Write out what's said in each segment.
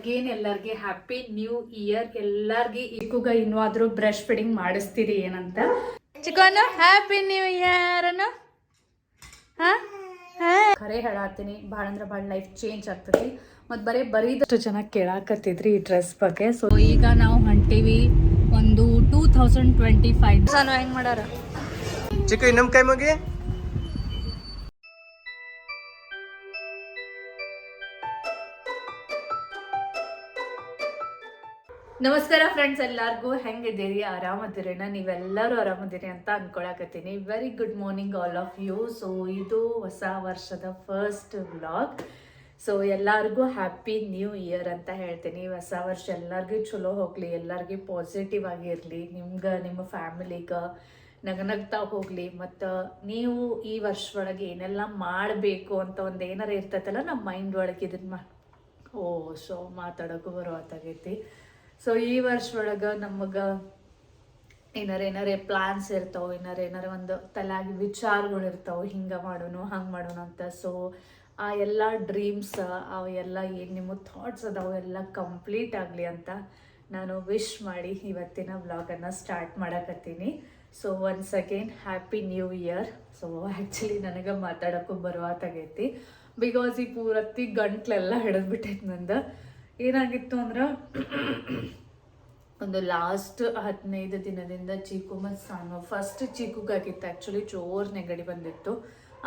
Again ಎಲ್ಲರಿಗೆ happy new year ಎಲ್ಲಾರ್ಗಿ ಈಗೂಗ ಇನ್ನೂ ಆದ್ರೂ ಬ್ರಷ್ ಫಿಡಿಂಗ್ ಮಾಡಿಸ್ತೀರಿ ಏನಂತ? ಚಿಕನ್ ಹ್ಯಾಪಿ ನ್ಯೂ ಇಯರ್ ಅನ್ನು. ಖರೆ ಹೇಳತ್ತೀನಿ. ಭಾಳ ಅಂದ್ರೆ ಭಾಳ ಲೈಫ್ ಚೇಂಜ್ ಆಗ್ತತಿ. ಮತ್ತು ಬರೀ ಬರೀದಷ್ಟು ಜನ ಕೇಳಾಕತ್ತಿದ್ರಿ ಈ ಡ್ರೆಸ್ ಬಗ್ಗೆ. ಸೊ ಈಗ ನಾವು ಹೊಂಟೀವಿ ಒಂದು ಟೂ ತೌಸಂಡ್ ಟ್ವೆಂಟಿ ಫೈವ್ ಹೆಂಗ್ ಮಾಡಾರ? ಚಿಕ್ಕ ಇನ್ನೊಂದು ಕೈ ಮುಗಿ. ನಮಸ್ಕಾರ ಫ್ರೆಂಡ್ಸ್ ಎಲ್ಲಾರ್ಗೂ ಹೆಂಗಿದ್ದೀರಿ? ಆರಾಮದಿರೇನ? ನೀವೆಲ್ಲರೂ ಆರಾಮದಿರಿ ಅಂತ ಅನ್ಕೊಳಕತ್ತೀನಿ. Very good morning all of you so ಇದು ಹೊಸ ವರ್ಷದ ಫಸ್ಟ್ ವ್ಲಾಗ್ ಸೊ ಎಲ್ಲಾರ್ಗೂ ಹ್ಯಾಪಿ ನ್ಯೂ ಇಯರ್ ಅಂತ ಹೇಳ್ತೀನಿ. ಹೊಸ ವರ್ಷ ಎಲ್ಲರಿಗೂ ಚಲೋ ಹೋಗಲಿ, ಎಲ್ಲರಿಗೂ ಪಾಸಿಟಿವ್ ಆಗಿರಲಿ. ನಿಮ್ಗೆ, ನಿಮ್ಮ ಫ್ಯಾಮಿಲಿಗೆ ನಗನಗ್ತಾ ಹೋಗಲಿ. ಮತ್ತು ನೀವು ಈ ವರ್ಷ ಒಳಗೆ ಏನೆಲ್ಲ ಮಾಡಬೇಕು ಅಂತ ಒಂದು ಏನಾರ ಇರ್ತೈತಲ್ಲ ನಮ್ಮ ಮೈಂಡ್ ಒಳಗೆ ಇದನ್ನ ಓ ಸೊ ಮಾತಾಡೋಕ್ಕೂ ಬರುವತ್ತಾಗೈತಿ. ಸೊ ಈ ವರ್ಷ ಒಳಗೆ ನಮಗೆ ಏನಾರ ಏನಾರೇ ಪ್ಲಾನ್ಸ್ ಇರ್ತಾವೆ, ಏನಾರ ಏನಾರ ಒಂದು ತಲೆಯಾಗಿ ವಿಚಾರಗಳು ಇರ್ತಾವೆ, ಹಿಂಗೆ ಮಾಡೋನು, ಹಂಗೆ ಮಾಡೋಣ ಅಂತ. ಸೊ ಆ ಎಲ್ಲ ಡ್ರೀಮ್ಸ್ ಆ ಎಲ್ಲ ಏನು ನಿಮ್ಮ ಥಾಟ್ಸ್ ಅದಾವೆ ಎಲ್ಲ ಕಂಪ್ಲೀಟ್ ಆಗಲಿ ಅಂತ ನಾನು ವಿಶ್ ಮಾಡಿ ಇವತ್ತಿನ ವ್ಲಾಗನ್ನು start ಮಾಡಕತ್ತೀನಿ. So once again happy new year so actually ನನಗೆ ಮಾತಾಡೋಕ್ಕೂ ಬರುವಾತಾಗೈತಿ ಬಿಕಾಸ್ ಈ ಪೂರತ್ತಿ ಗಂಟ್ಲೆಲ್ಲ ಹಿಡಿದ್ಬಿಟ್ಟೈತೆ ನಂದು. ಏನಾಗಿತ್ತು ಅಂದ್ರೆ ಒಂದು ಲಾಸ್ಟ್ ಹದಿನೈದು ದಿನದಿಂದ ಚೀಕು ಮತ್ತು ಸಾನು ಫಸ್ಟ್ ಚೀಕುಗಾಗಿತ್ತು. ಆ್ಯಕ್ಚುಲಿ ಜೋರ್ ನೆಗಡಿ ಬಂದಿತ್ತು.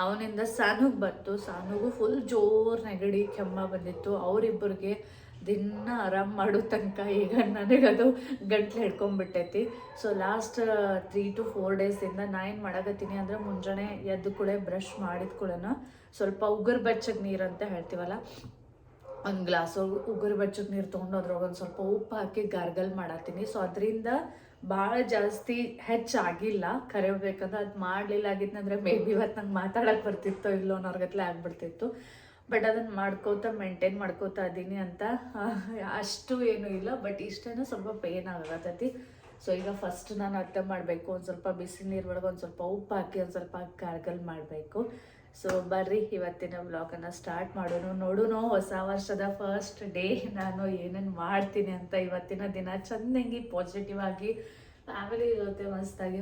ಅವನಿಂದ ಸಾನುಗೆ ಬಂತು. ಸಾನುಗೂ ಫುಲ್ ಜೋರ್ ನೆಗಡಿ, ಕೆಮ್ಮ ಬಂದಿತ್ತು. ಅವರಿಬ್ಬರಿಗೆ ದಿನ ಆರಾಮ್ ಮಾಡೋ ತನಕ ಈಗ ನನಗೆ ಅದು ಗಂಟ್ಲು ಹಿಡ್ಕೊಂಡ್ಬಿಟ್ಟೈತಿ so last three to four ಡೇಸಿಂದ ನಾ ಏನು ಮಾಡಕತ್ತೀನಿ ಅಂದರೆ ಮುಂಜಾನೆ ಎದ್ದು ಕೂಡ ಬ್ರಷ್ ಮಾಡಿದ ಕೂಡ ಸ್ವಲ್ಪ ಉಗುರು ಬೆಚ್ಚಗೆ ನೀರು ಅಂತ ಹೇಳ್ತೀವಲ್ಲ ಒಂದು ಗ್ಲಾಸು ಉಗುರು ಬೆಚ್ಚಗೆ ನೀರು ತೊಗೊಂಡು ಅದ್ರೊಳಗೆ ಒಂದು ಸ್ವಲ್ಪ ಉಪ್ಪು ಹಾಕಿ ಗಾರ್ಗಲ್ ಮಾಡತ್ತೀನಿ. ಸೊ ಅದರಿಂದ ಭಾಳ ಜಾಸ್ತಿ ಹೆಚ್ಚಾಗಿಲ್ಲ ಕರೆಯಬೇಕಂದ್ರೆ ಅದು ಮಾಡಲಿಲ್ಲ ಆಗಿತ್ತಂದ್ರೆ ಮೇ ಬಿ ಇವತ್ತು ನಂಗೆ ಮಾತಾಡಕ್ಕೆ ಬರ್ತಿತ್ತೋ ಇಲ್ಲೋ ಅನ್ನೋರ್ಗತ್ಲೆ ಆಗ್ಬಿಡ್ತಿತ್ತು. ಬಟ್ ಅದನ್ನು ಮಾಡ್ಕೋತಾ ಮೇಂಟೈನ್ ಮಾಡ್ಕೋತಾ ಇದ್ದೀನಿ ಅಂತ ಅಷ್ಟು ಏನೂ ಇಲ್ಲ. ಬಟ್ ಇಷ್ಟೇನೋ ಸ್ವಲ್ಪ ಪೇನ್ ಆಗತ್ತೈತಿ ಸೊ ಈಗ ಫಸ್ಟ್ ನಾನು ಅರ್ಥ ಮಾಡಬೇಕು. ಒಂದು ಸ್ವಲ್ಪ ಬಿಸಿ ನೀರು ಒಳಗೆ ಒಂದು ಸ್ವಲ್ಪ ಉಪ್ಪು ಹಾಕಿ ಒಂದು ಸ್ವಲ್ಪ ಗಾರ್ಗಲ್ ಮಾಡಬೇಕು. ಸೊ ಬರ್ರಿ, ಇವತ್ತಿನ ವ್ಲಾಗನ್ನು ಸ್ಟಾರ್ಟ್ ಮಾಡೋಣ. ನೋಡೋಣ ಹೊಸ ವರ್ಷದ ಫಸ್ಟ್ ಡೇ ನಾನು ಏನೇನು ಮಾಡ್ತೀನಿ ಅಂತ ಇವತ್ತಿನ ದಿನ ಚೆನ್ನಾಗಿ ಪಾಸಿಟಿವ್ ಆಗಿ ಫ್ಯಾಮಿಲಿ ಜೊತೆ ಮಸ್ತಾಗಿ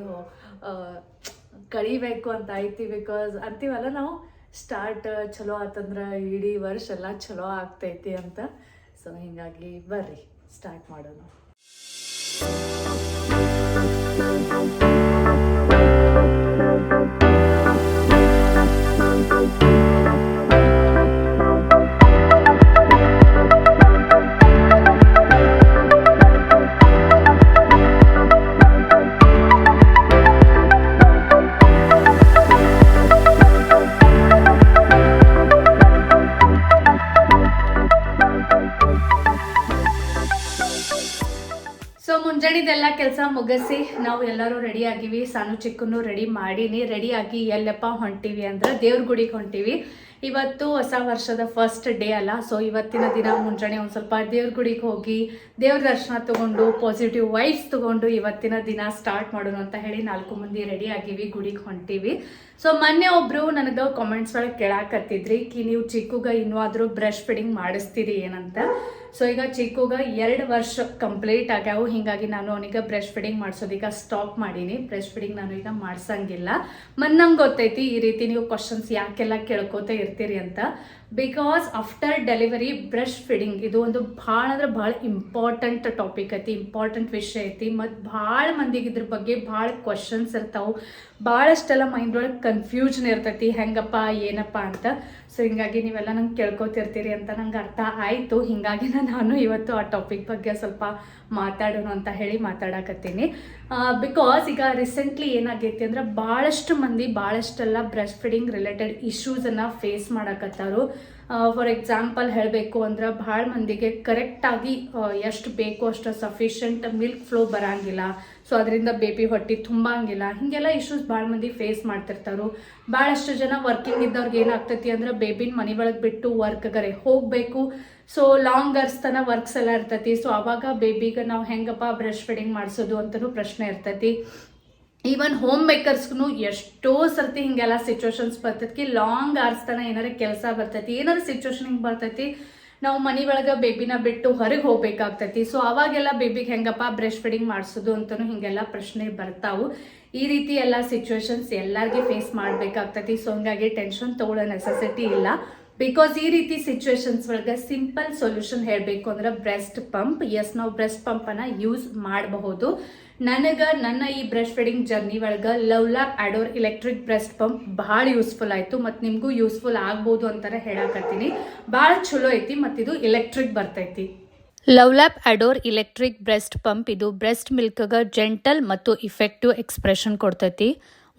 ಕಳಿಬೇಕು ಅಂತ ಐತಿ ಬಿಕಾಸ್ ಅಂತೀವಲ್ಲ ನಾವು ಸ್ಟಾರ್ಟ್ ಚಲೋ ಆತಂದ್ರೆ ಇಡೀ ವರ್ಷ ಎಲ್ಲ ಚಲೋ ಆಗ್ತೈತಿ ಅಂತ. ಸೊ ಹಿಂಗಾಗಿ ಬರ್ರಿ ಸ್ಟಾರ್ಟ್ ಮಾಡೋಣ. ಕೆಲಸ ಮುಗಿಸಿ ನಾವು ಎಲ್ಲರೂ ರೆಡಿ ಆಗಿವಿ. ಸಾನು ಚಿಕ್ಕನ್ನು ರೆಡಿ ಮಾಡೀನಿ. ರೆಡಿ ಆಗಿ ಎಲ್ಲಪ್ಪ ಹೊಂಟಿವಿ ಅಂದ್ರೆ ದೇವ್ರ ಗುಡಿಗೆ ಹೊಂಟಿವಿ. ಇವತ್ತು ಹೊಸ ವರ್ಷದ ಫಸ್ಟ್ ಡೇ ಅಲ್ಲ. ಸೊ ಇವತ್ತಿನ ದಿನ ಮುಂಜಾನೆ ಒಂದು ಸ್ವಲ್ಪ ದೇವ್ರ ಗುಡಿಗೆ ಹೋಗಿ, ದೇವ್ರ ದರ್ಶನ ತಗೊಂಡು ಪಾಸಿಟಿವ್ ವೈಬ್ಸ್ ತಗೊಂಡು ಇವತ್ತಿನ ದಿನ ಸ್ಟಾರ್ಟ್ ಮಾಡೋಣ ಅಂತ ಹೇಳಿ ನಾಲ್ಕು ಮಂದಿ ರೆಡಿ ಆಗಿವಿ, ಗುಡಿಗೆ ಹೊಂಟಿವಿ. ಸೊ ಮೊನ್ನೆ ಒಬ್ರು ನನಗೆ ಕಾಮೆಂಟ್ಸ್ ಒಳಗೆ ಕೇಳಾಕತ್ತಿದ್ರಿ ಕಿ, ನೀವು ಚಿಕ್ಕುಗ ಇನ್ನೂ ಆದರೂ ಬ್ರಷ್ ಫಿಡಿಂಗ್ ಮಾಡಿಸ್ತೀರಿ ಏನಂತ. ಸೊ ಈಗ ಚಿಕ್ಕುಗ ಎರಡು ವರ್ಷ ಕಂಪ್ಲೀಟ್ ಆಗ್ಯಾವು. ಹಿಂಗಾಗಿ ನಾನು ಅವನಿಗೆ ಬ್ರಷ್ ಫಿಡಿಂಗ್ ಮಾಡಿಸೋದೀಗ ಸ್ಟಾಪ್ ಮಾಡೀನಿ. ಬ್ರಷ್ ಫಿಡಿಂಗ್ ನಾನು ಈಗ ಮಾಡ್ಸಂಗಿಲ್ಲ. ಮನ್ನಂಗ್ ಗೊತ್ತೈತಿ, ಈ ರೀತಿ ನೀವು ಕ್ವಶನ್ಸ್ ಯಾಕೆಲ್ಲ ಕೇಳ್ಕೊತಾ ಇರ್ತೀರಿ ಅಂತ. Because after delivery breast feeding ಇದು ಒಂದು ಭಾಳ ಅಂದ್ರೆ ಭಾಳ ಇಂಪಾರ್ಟೆಂಟ್ ಟಾಪಿಕ್ ಐತಿ ಇಂಪಾರ್ಟೆಂಟ್ ವಿಷಯ ಐತಿ. ಮತ್ತು ಭಾಳ ಮಂದಿಗೆ ಇದ್ರ ಬಗ್ಗೆ ಭಾಳ ಕ್ವಶನ್ಸ್ ಇರ್ತಾವೆ. ಭಾಳಷ್ಟೆಲ್ಲ ಮೈಂಡ್ ಒಳಗೆ ಕನ್ಫ್ಯೂಷನ್ ಇರ್ತೈತಿ, ಹೆಂಗಪ್ಪ, ಏನಪ್ಪ ಅಂತ. ಸೊ ಹಿಂಗಾಗಿ ನೀವೆಲ್ಲ ನಂಗೆ ಕೇಳ್ಕೊತಿರ್ತೀರಿ ಅಂತ ನಂಗೆ ಅರ್ಥ ಆಯಿತು. ಹಿಂಗಾಗಿ ನಾನು ಇವತ್ತು ಆ ಟಾಪಿಕ್ ಬಗ್ಗೆ ಸ್ವಲ್ಪ ಮಾತಾಡೋಣ ಅಂತ ಹೇಳಿ ಮಾತಾಡಕತ್ತೀನಿ. ಬಿಕಾಸ್ ಈಗ ರೀಸೆಂಟ್ಲಿ ಏನಾಗೈತಿ ಅಂದ್ರೆ ಭಾಳಷ್ಟು ಮಂದಿ, ಭಾಳಷ್ಟೆಲ್ಲ ಬ್ರೆಸ್ಟ್ ಫೀಡಿಂಗ್ ರಿಲೇಟೆಡ್ ಇಶ್ಯೂಸನ್ನು ಫೇಸ್ ಮಾಡಕತ್ತಾರು. ಫಾರ್ ಎಕ್ಸಾಂಪಲ್ ಹೇಳಬೇಕು ಅಂದ್ರೆ ಭಾಳ ಮಂದಿಗೆ ಕರೆಕ್ಟಾಗಿ ಎಷ್ಟು ಬೇಕು ಅಷ್ಟು ಸಫಿಷಿಯಂಟ್ ಮಿಲ್ಕ್ ಫ್ಲೋ ಬರಂಗಿಲ್ಲ. ಸೊ ಅದರಿಂದ ಬೇಬಿ ಹೊಟ್ಟೆ ತುಂಬಂಗಿಲ್ಲ ಹಿಂಗೆಲ್ಲ. ಇಶ್ಯೂಸ್ ಭಾಳ ಮಂದಿ ಫೇಸ್ ಮಾಡ್ತಿರ್ತಾರು ಭಾಳಷ್ಟು ಜನ ವರ್ಕಿಂಗ್ ಇದ್ದವ್ರಿಗೆ ಏನಾಗ್ತೈತಿ ಅಂದ್ರೆ ಬೇಬಿನ ಮನೆ ಒಳಗೆ ಬಿಟ್ಟು ವರ್ಕ್ಗರೆ ಹೋಗಬೇಕು. ಸೊ ಲಾಂಗ್ ಅರ್ಸ್ ತನ ವರ್ಕ್ಸ್ ಎಲ್ಲ ಇರ್ತೈತಿ. ಸೊ ಅವಾಗ ಬೇಬಿಗೆ ನಾವು ಹೆಂಗಪ್ಪ ಬ್ರಷ್ ಫೀಡಿಂಗ್ ಮಾಡಿಸೋದು ಅಂತಲೂ ಪ್ರಶ್ನೆ ಇರ್ತೈತಿ. ಈವನ್ ಹೋಮ್ ಮೇಕರ್ಸ್ಗೂ ಎಷ್ಟೋ ಸರ್ತಿ ಹಿಂಗೆಲ್ಲ ಸಿಚುವೇಶನ್ಸ್ ಬರ್ತೈತಿ. ಲಾಂಗ್ ಆರ್ಸ್ತನ ತನ ಏನಾರ ಕೆಲಸ ಬರ್ತೈತಿ. ಏನಾರ ಸಿಚುವೇಶನ್ ಹಿಂಗೆ ಬರ್ತೈತಿ. ನಾವು ಮನೆ ಒಳಗೆ ಬೇಬಿನ ಬಿಟ್ಟು ಹೊರಗೆ ಹೋಗ್ಬೇಕಾಗ್ತೈತಿ. ಸೊ ಅವಾಗೆಲ್ಲ ಬೇಬಿಗೆ ಹೆಂಗಪ್ಪ ಬ್ರೆಸ್ಟ್ ಫೀಡಿಂಗ್ ಮಾಡಿಸೋದು ಅಂತಲೂ ಹಿಂಗೆಲ್ಲ ಪ್ರಶ್ನೆ ಬರ್ತಾವು. ಈ ರೀತಿ ಎಲ್ಲ ಸಿಚುವೇಶನ್ಸ್ ಎಲ್ಲರಿಗೆ ಫೇಸ್ ಮಾಡಬೇಕಾಗ್ತೈತಿ. ಸೊ ಹಂಗಾಗಿ ಟೆನ್ಷನ್ ತಗೊಳ್ಳೋ ನೆಸೆಸಿಟಿ ಇಲ್ಲ. ಬಿಕಾಸ್ ಈ ರೀತಿ ಸಿಚುವೇಶನ್ಸ್ ಒಳಗೆ ಸಿಂಪಲ್ ಸೊಲ್ಯೂಷನ್ ಹೇಳಬೇಕು ಅಂದ್ರೆ ಬ್ರೆಸ್ಟ್ ಪಂಪ್ ಎಸ್ ನಾವು ಬ್ರೆಸ್ಟ್ ಪಂಪನ್ನು ಯೂಸ್ ಮಾಡಬಹುದು. ನನಗೆ ನನ್ನ ಈ ಬ್ರೆಸ್ಟ್ ಫೀಡಿಂಗ್ ಜರ್ನಿ ಒಳಗೆ LuvLap adore electric breast pump ಭಾಳ ಯೂಸ್ಫುಲ್ ಆಯಿತು ಮತ್ತು ನಿಮಗೂ ಯೂಸ್ಫುಲ್ ಆಗ್ಬೋದು ಅಂತಾರೆ ಹೇಳಕತ್ತೀನಿ. ಭಾಳ ಚಲೋ ಐತಿ ಮತ್ತು ಇದು ಎಲೆಕ್ಟ್ರಿಕ್ ಬರ್ತೈತಿ. LuvLap adore electric breast pump ಇದು ಬ್ರೆಸ್ಟ್ ಮಿಲ್ಕ್ಗೆ ಜೆಂಟಲ್ ಮತ್ತು ಇಫೆಕ್ಟಿವ್ ಎಕ್ಸ್ಪ್ರೆಷನ್ ಕೊಡ್ತೈತಿ.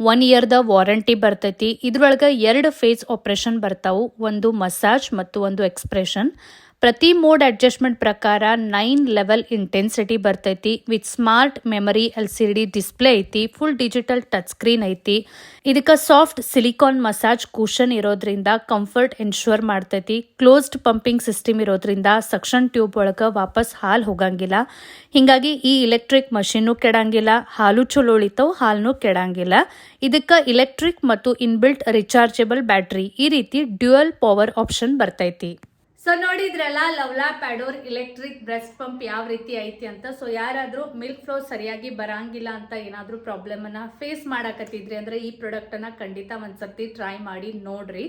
ಒನ್ ಇಯರ್ದ ವಾರಂಟಿ ಬರ್ತೈತಿ. ಇದ್ರೊಳಗೆ ಎರಡು ಫೇಸ್ ಆಪ್ರೇಷನ್ ಬರ್ತಾವು. ಒಂದು ಮಸಾಜ್ ಮತ್ತು ಒಂದು ಎಕ್ಸ್ಪ್ರೆಷನ್ ಪ್ರತಿ ಮೋಡ್ ಅಡ್ಜಸ್ಟ್ಮೆಂಟ್ ಪ್ರಕಾರ ನೈನ್ ಲೆವೆಲ್ ಇಂಟೆನ್ಸಿಟಿ ಬರ್ತೈತಿ, with smart memory L C D display ಐತಿ, ಫುಲ್ ಡಿಜಿಟಲ್ ಟಚ್ ಸ್ಕ್ರೀನ್ ಐತಿ. ಇದಕ್ಕೆ ಸಾಫ್ಟ್ ಸಿಲಿಕಾನ್ ಮಸಾಜ್ ಕೂಷನ್ ಇರೋದ್ರಿಂದ ಕಂಫರ್ಟ್ ಎನ್ಶೂರ್ ಮಾಡ್ತೈತಿ. ಕ್ಲೋಸ್ಡ್ ಪಂಪಿಂಗ್ ಸಿಸ್ಟಮ್ ಇರೋದ್ರಿಂದ ಸಕ್ಷನ್ ಟ್ಯೂಬ್ ಒಳಗೆ ವಾಪಸ್ ಹಾಲು ಹೋಗಂಗಿಲ್ಲ. ಹಿಂಗಾಗಿ ಈ ಇಲೆಕ್ಟ್ರಿಕ್ ಮಷೀನು ಕೆಡಂಗಿಲ್ಲ, ಹಾಲು ಚಲೋ ಉಳಿತಾವ್ ಹಾಲನ್ನು ಕೆಡಂಗಿಲ್ಲ. ಇದಕ್ಕೆ ಇಲೆಕ್ಟ್ರಿಕ್ ಮತ್ತು ಇನ್ಬಿಲ್ಟ್ ರಿಚಾರ್ಜೆಬಲ್ ಬ್ಯಾಟ್ರಿ, ಈ ರೀತಿ ಡ್ಯುಯಲ್ ಪವರ್ ಆಪ್ಷನ್ ಬರ್ತೈತಿ. ಸೊ ನೋಡಿದ್ರಲ್ಲ LuvLap adore electric breast pump ಯಾವ ರೀತಿ ಐತಿ ಅಂತ. ಸೊ ಯಾರಾದ್ರೂ ಮಿಲ್ಕ್ ಫ್ಲೋ ಸರಿಯಾಗಿ ಬರಂಗಿಲ್ಲ ಅಂತ ಏನಾದರೂ ಪ್ರಾಬ್ಲಮನ್ನು ಫೇಸ್ ಮಾಡಕತ್ತಿದ್ರಿ ಅಂದ್ರೆ ಈ ಪ್ರಾಡಕ್ಟ್ ಅನ್ನ ಖಂಡಿತ ಒಂದ್ಸರ್ತಿ ಟ್ರೈ ಮಾಡಿ ನೋಡ್ರಿ.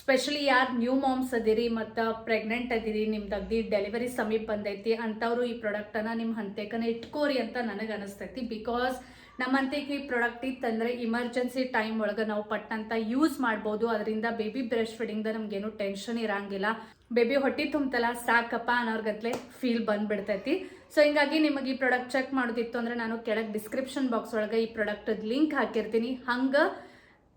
ಸ್ಪೆಷಲಿ ಯಾರು ನ್ಯೂ ಮಾಮ್ಸ್ ಅದಿರಿ ಮತ್ತು ಪ್ರೆಗ್ನೆಂಟ್ ಅದಿರಿ ನಿಮ್ದು ಅಗ್ದಿ ಡೆಲಿವರಿ ಸಮೀಪ ಬಂದೈತಿ ಅಂಥವ್ರು ಈ ಪ್ರಾಡಕ್ಟನ್ನು ನಿಮ್ಮ ಹಂತೇಕನ ಇಟ್ಕೋರಿ ಅಂತ ನನಗೆ ಅನಿಸ್ತೈತಿ. ಬಿಕಾಸ್ ನಮ್ಮಂತಕ್ಕೆ ಈ ಪ್ರಾಡಕ್ಟ್ ಇತ್ತಂದರೆ ಇಮರ್ಜೆನ್ಸಿ ಟೈಮ್ ಒಳಗೆ ನಾವು ಪಟ್ಟಂತ ಯೂಸ್ ಮಾಡ್ಬೋದು. ಅದರಿಂದ ಬೇಬಿ ಬ್ರೆಸ್ಟ್ ಫೀಡಿಂಗ್ದ ನಮ್ಗೇನು ಟೆನ್ಷನ್ ಇರಂಗಿಲ್ಲ. ಬೇಬಿ ಹೊಟ್ಟಿ ತುಂಬತಲ್ಲ ಸಾಕಪ್ಪ ಅನ್ನೋರ್ಗತ್ಲೆ ಫೀಲ್ ಬಂದ್ಬಿಡ್ತೈತಿ. ಸೊ ಹಿಂಗಾಗಿ ನಿಮಗೆ ಈ ಪ್ರಾಡಕ್ಟ್ ಚೆಕ್ ಮಾಡೋದಿತ್ತು ಅಂದ್ರೆ ನಾನು ಕೆಳಗೆ ಡಿಸ್ಕ್ರಿಪ್ಷನ್ ಬಾಕ್ಸ್ ಒಳಗೆ ಈ ಪ್ರಾಡಕ್ಟದ ಲಿಂಕ್ ಹಾಕಿರ್ತೀನಿ. ಹಂಗೆ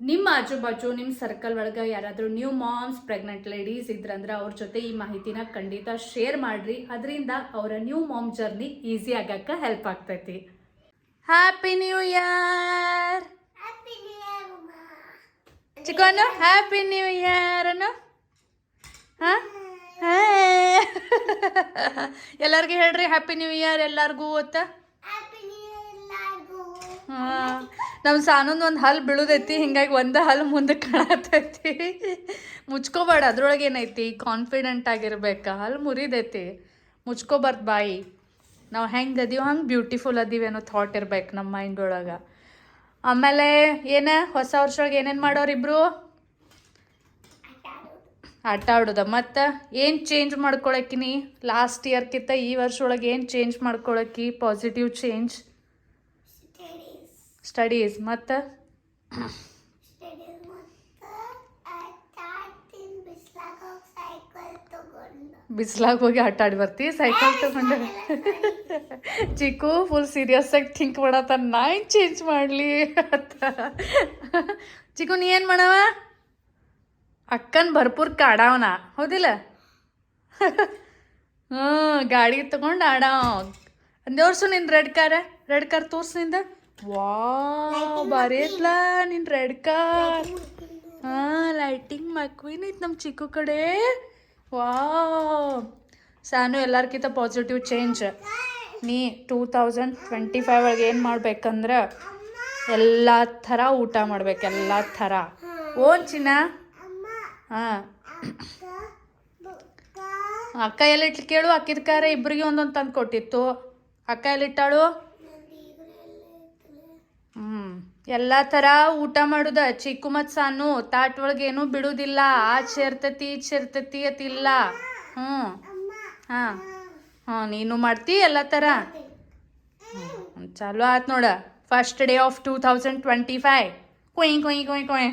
ನಿಮ್ಮ ಆಜು ಬಾಜು ನಿಮ್ಮ ಸರ್ಕಲ್ ಒಳಗೆ ಯಾರಾದರೂ ನ್ಯೂ ಮಾಮ್ಸ್ ಪ್ರೆಗ್ನೆಂಟ್ ಲೇಡೀಸ್ ಇದ್ರಂದ್ರೆ ಅವ್ರ ಜೊತೆ ಈ ಮಾಹಿತಿನ ಖಂಡಿತ ಶೇರ್ ಮಾಡಿರಿ. ಅದರಿಂದ ಅವರ ನ್ಯೂ ಮಾಮ್ ಜರ್ನಿ ಈಸಿ ಆಗಕ್ಕೆ ಹೆಲ್ಪ್ ಆಗ್ತೈತಿ. ಹ್ಯಾಪಿ ನ್ಯೂ ಇಯರ್ ಚಿಕ್ಕನು ಹ್ಯಾಪಿ ನ್ಯೂ ಇಯರ್ ಅನ್ನು? ಹಾಂ? ಎಲ್ಲರಿಗೂ ಹೇಳ್ರಿ ಹ್ಯಾಪಿ ನ್ಯೂ ಇಯರ್ ಎಲ್ಲರಿಗೂ ಅಂತ ಹಾಂ. ನಮ್ಮ ಸಾನೊಂದು ಒಂದು ಹಲ್ಲು ಬೀಳುದೈತಿ ಹಿಂಗಾಗಿ ಒಂದು ಹಲ್ಲು ಮುಂದೆ ಕಾಣತೈತಿ. ಮುಚ್ಕೋಬೇಡ ಅದ್ರೊಳಗೆ ಏನೈತಿ? ಕಾನ್ಫಿಡೆಂಟ್ ಆಗಿರ್ಬೇಕು ಹಲ್ಲು ಮುರಿದೈತಿ. ಮುಚ್ಕೋಬಾರ್ದು ಬಾಯಿ. ನಾವು ಹೆಂಗೆ ಅದೀವಿ ಹಂಗೆ ಬ್ಯೂಟಿಫುಲ್ ಅದೀವಿ ಅನ್ನೋ ಥಾಟ್ ಇರ್ಬೇಕು ನಮ್ಮ ಮೈಂಡ್ ಒಳಗೆ. ಆಮೇಲೆ ಏನ ಹೊಸ ವರ್ಷೊಳಗೆ ಏನೇನು ಮಾಡೋರು ಇಬ್ರು ಆಟ ಆಡೋದ. ಮತ್ತು ಏನು ಚೇಂಜ್ ಮಾಡ್ಕೊಳಕಿನಿ? ಲಾಸ್ಟ್ ಇಯರ್ಕಿಂತ ಈ ವರ್ಷ ಒಳಗೆ ಏನು ಚೇಂಜ್ ಮಾಡ್ಕೊಳಕಿ? ಪಾಸಿಟಿವ್ ಚೇಂಜ್ ಸ್ಟಡೀಸ್ ಮತ್ತು? ಬಿಸಿಲಾಗ ಹೋಗಿ ಆಟ ಆಡಿ ಬರ್ತಿ? ಸೈಕಲ್ ತಗೊಂಡು. ಚಿಕ್ಕು ಫುಲ್ ಸೀರಿಯಸ್ ಆಗಿ ಥಿಂಕ್ ಮಾಡತ್ತ ನಾ ಏನು ಚೇಂಜ್ ಮಾಡಲಿ ಅಂತ. ಚಿಕ್ಕು ನೀ ಏನು ಮಾಡವ? ಅಕ್ಕನ್ ಭರ್ಪೂರ್ ಕಾಡವನ. ಹೌದಿಲ್ಲ? ಹ್ಞೂ ಗಾಡಿ ತಗೊಂಡು ಆಡಾವ್. ನಿನ್ ರೆಡ್ ಕಾರ, ರೆಡ್ ಕಾರ್ ತೋರ್ಸು ನಿಂದ. ವಾ ಬಾರಿ ಐತ್ಲ ನಿನ್ ರೆಡ್ ಕಾರ್. ಹಾ ಲೈಟಿಂಗ್ ಮಕ್ವಿನ್ ಐತ್ ನಮ್ಮ ಚಿಕ್ಕು ಕಡೆ. ವಾ ಸಾನು ಎಲ್ಲರ್ಕಿಂತ ಪಾಸಿಟಿವ್ ಚೇಂಜ್ ನೀ ಟೂ ತೌಸಂಡ್ ಟ್ವೆಂಟಿ ಫೈವ್ ಒಳಗೆ ಏನು ಮಾಡ್ಬೇಕಂದ್ರೆ ಎಲ್ಲ ಥರ ಊಟ ಮಾಡ್ಬೇಕು, ಎಲ್ಲ ಥರ. ಓನ್ ಚಿನ್ನ. ಹಾಂ. ಅಕ್ಕ ಎಲ್ಲಿಟ್ಲು ಕೇಳು ಅಕ್ಕಿದ ಕಾರ ಇಬ್ಬರಿಗೆ ಒಂದೊಂದು ತಂದು ಕೊಟ್ಟಿತ್ತು. ಅಕ್ಕ ಎಲ್ಲಿಟ್ಟಾಳು ಹ್ಞೂ ಎಲ್ಲ ಥರ ಊಟ ಮಾಡುದ. ಚಿಕ್ಕು ಮತ್ತು ಸಾನು ತಾಟ್ ಒಳಗೆ ಏನು ಬಿಡುವುದಿಲ್ಲ ಆ ಸೇರ್ತತಿ ಈ ಸೇರ್ತತಿ ಅತಿಲ್ಲ ಹ್ಞೂ ಹಾಂ. ಹಾಂ ನೀನು ಮಾಡ್ತಿ ಎಲ್ಲ ಥರ? ಹ್ಞೂ ಚಾಲು ಆತ್ ನೋಡ. First day of two thousand twenty five ಕೊಯ್ ಕೊಯ್ ಕೊಯ್ ಕೊಯ್.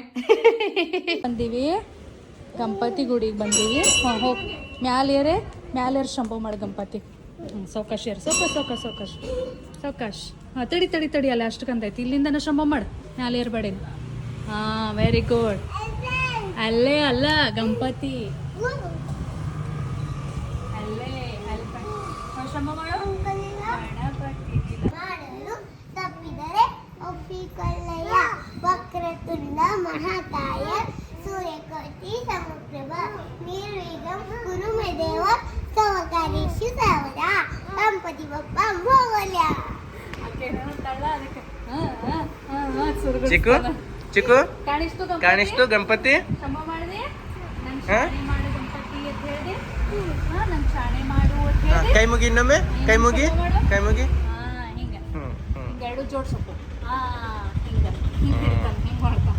ಬಂದೀವಿ. ಗಣಪತಿ ಗುಡಿಗೆ ಬಂದೀವಿ. ಹಾಂ, ಹೋಗಿ. ಮ್ಯಾಲೇರೆ ಮ್ಯಾಲೇರ್ ಶಂಭು ಮಾಡಿ ಗಣಪತಿ. ಹ್ಞೂ ಸೌಕಾಶ್ ಏರ್. ಸೌಕಾಶ್ ಸೌಕಾಶ್ ಸೌಕಾಶ್. ಸೌಕಾಶ್. ಹಾಂ, ತಡಿ ತಡಿ ತಡಿ ಅಲ್ಲ ಅಷ್ಟಕ್ಕಂತೈತಿ ಇಲ್ಲಿಂದನ ಶಂಭು ಮಾಡು ಮ್ಯಾಲೆ ಏರ್ಬೇಡಿ ಹಾಂ ವೆರಿ ಗುಡ್ ಅಲ್ಲೇ ಅಲ್ಲ, ಗಣಪತಿ. ಅಲ್ಲೇ ಅಲ್ಲ ಮಾಡೋ ತಪ್ಪಿದರೆ ವಕ್ರತುಂಡ ಮಹಾಕಾಯ ಕುರುಮೆದೇವ ಸವಕಾರೀಶು ಚಿಕ್ಕು ಚಿಕ್ಕು ಕಾಣಿಸ್ತು ಕಾಣಿಸ್ತು ಗಣಪತಿ ಶಂಭ ಮಾಡಿದೆ? ನನ್ನ ಹಾ? ಶಾಲೆ ಮಾಡು ಗಣಪತಿ ಅಂತ ಹೇಳಿದೆ. ಹಾ ಕೈ ಮುಗಿ ಇನ್ನೊಮ್ಮೆ ಕೈ ಮುಗಿ ಕೈ ಮುಗಿ. ಎರಡು ಜೋಡ್ಸಪ್ಪು ಹಾ ಹಿಂಗ. ಹಿಂಗ ಹಿಂಗ ಮಾಡ್ತಾನೆ.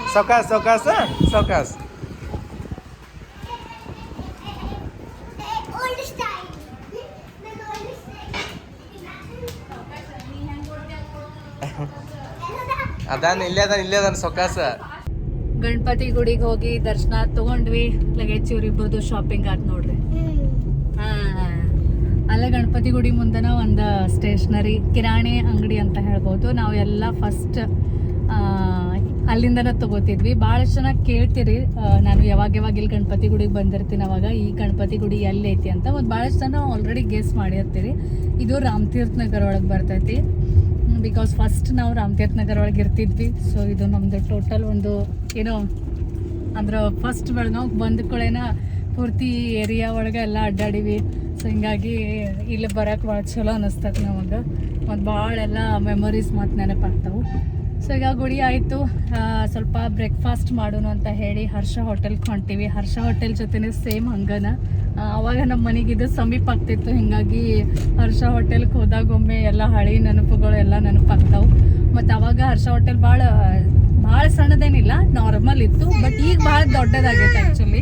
ಸೌಕಾಸ್ ಸೌಕಾಸ್ ಸ್ಟೈಲ್ ಅದಾನ, ಇಲ್ಲೇ ಅದಾನ ಇಲ್ಲೇ ಅದಾನ ಸೊಕಾಸ ಗಣಪತಿ ಗುಡಿಗೆ ಹೋಗಿ ದರ್ಶನ ತಗೊಂಡ್ವಿ ಲಗೇಜ್ ಇವ್ರಿಬ್ಬರದು ಶಾಪಿಂಗ್ ಆತ್ ನೋಡ್ರಿ. ಅಲ್ಲೇ ಗಣಪತಿ ಗುಡಿ ಮುಂದನ ಒಂದು ಸ್ಟೇಷನರಿ ಕಿರಾಣಿ ಅಂಗಡಿ ಅಂತ ಹೇಳ್ಬೋದು. ನಾವು ಎಲ್ಲ ಫಸ್ಟ್ ಅಲ್ಲಿಂದನೇ ತಗೋತಿದ್ವಿ. ಭಾಳಷ್ಟು ಜನ ಕೇಳ್ತೀರಿ ನಾನು ಯಾವಾಗ ಯಾವಾಗ ಇಲ್ಲಿ ಗಣಪತಿ ಗುಡಿಗೆ ಬಂದಿರ್ತೀನಿ, ಅವಾಗ ಈ ಗಣಪತಿ ಗುಡಿ ಎಲ್ಲಿ ಐತಿ ಅಂತ. ಒಂದು ಭಾಳಷ್ಟು ಜನ ಆಲ್ರೆಡಿ ಗೆಸ್ ಮಾಡಿರ್ತೀರಿ. ಇದು ರಾಮತೀರ್ಥ ನಗರ ಒಳಗೆ ಬರ್ತೈತಿ. ಬಿಕಾಸ್ ಫಸ್ಟ್ ನಾವು ರಾಮತೀರ್ಥ ನಗರ ಒಳಗೆ ಇರ್ತಿದ್ವಿ. ಸೊ ಇದು ನಮ್ಮದು ಟೋಟಲ್ ಒಂದು, ಏನೋ, ಅಂದ್ರೆ ಫಸ್ಟ್ ಬೆಳಗಾವ್ ಬಂದ ಕೂಡೇನ ಪೂರ್ತಿ ಏರಿಯಾ ಒಳಗೆ ಎಲ್ಲ ಅಡ್ಡಾಡಿವಿ. ಸೊ ಹಿಂಗಾಗಿ ಇಲ್ಲಿ ಬರಕ್ಕೆ ಭಾಳ ಚಲೋ ಅನ್ನಿಸ್ತದೆ ನಮಗೆ. ಮತ್ತು ಭಾಳ ಎಲ್ಲ ಮೆಮೊರೀಸ್ ಮತ್ತು ನೆನಪಾಗ್ತಾವೆ. ಸೊ ಈಗ ಗುಡಿ ಆಯಿತು. ಸ್ವಲ್ಪ ಬ್ರೇಕ್ಫಾಸ್ಟ್ ಮಾಡೋಣ ಅಂತ ಹೇಳಿ ಹರ್ಷ ಹೋಟೆಲ್ಗೆ ಹೊಂಟೀವಿ. ಹರ್ಷ ಹೋಟೆಲ್ ಜೊತೆನೇ ಸೇಮ್ ಹಂಗನ ಅವಾಗ ನಮ್ಮ ಮನೆಗೆ ಇದು ಸಮೀಪ ಆಗ್ತಿತ್ತು. ಹಿಂಗಾಗಿ ಹರ್ಷ ಹೋಟೆಲ್ಗೆ ಹೋದಾಗೊಮ್ಮೆ ಎಲ್ಲ ಹಳಿ ನೆನಪುಗಳು ಎಲ್ಲ ನೆನಪಾಗ್ತಾವೆ. ಮತ್ತು ಅವಾಗ ಹರ್ಷ ಹೋಟೆಲ್ ಭಾಳ ಭಾಳ ಸಣ್ಣದೇನಿಲ್ಲ ನಾರ್ಮಲ್ ಇತ್ತು ಬಟ್ ಈಗ ಭಾಳ ದೊಡ್ಡದಾಗೈತೆ ಆ್ಯಕ್ಚುಲಿ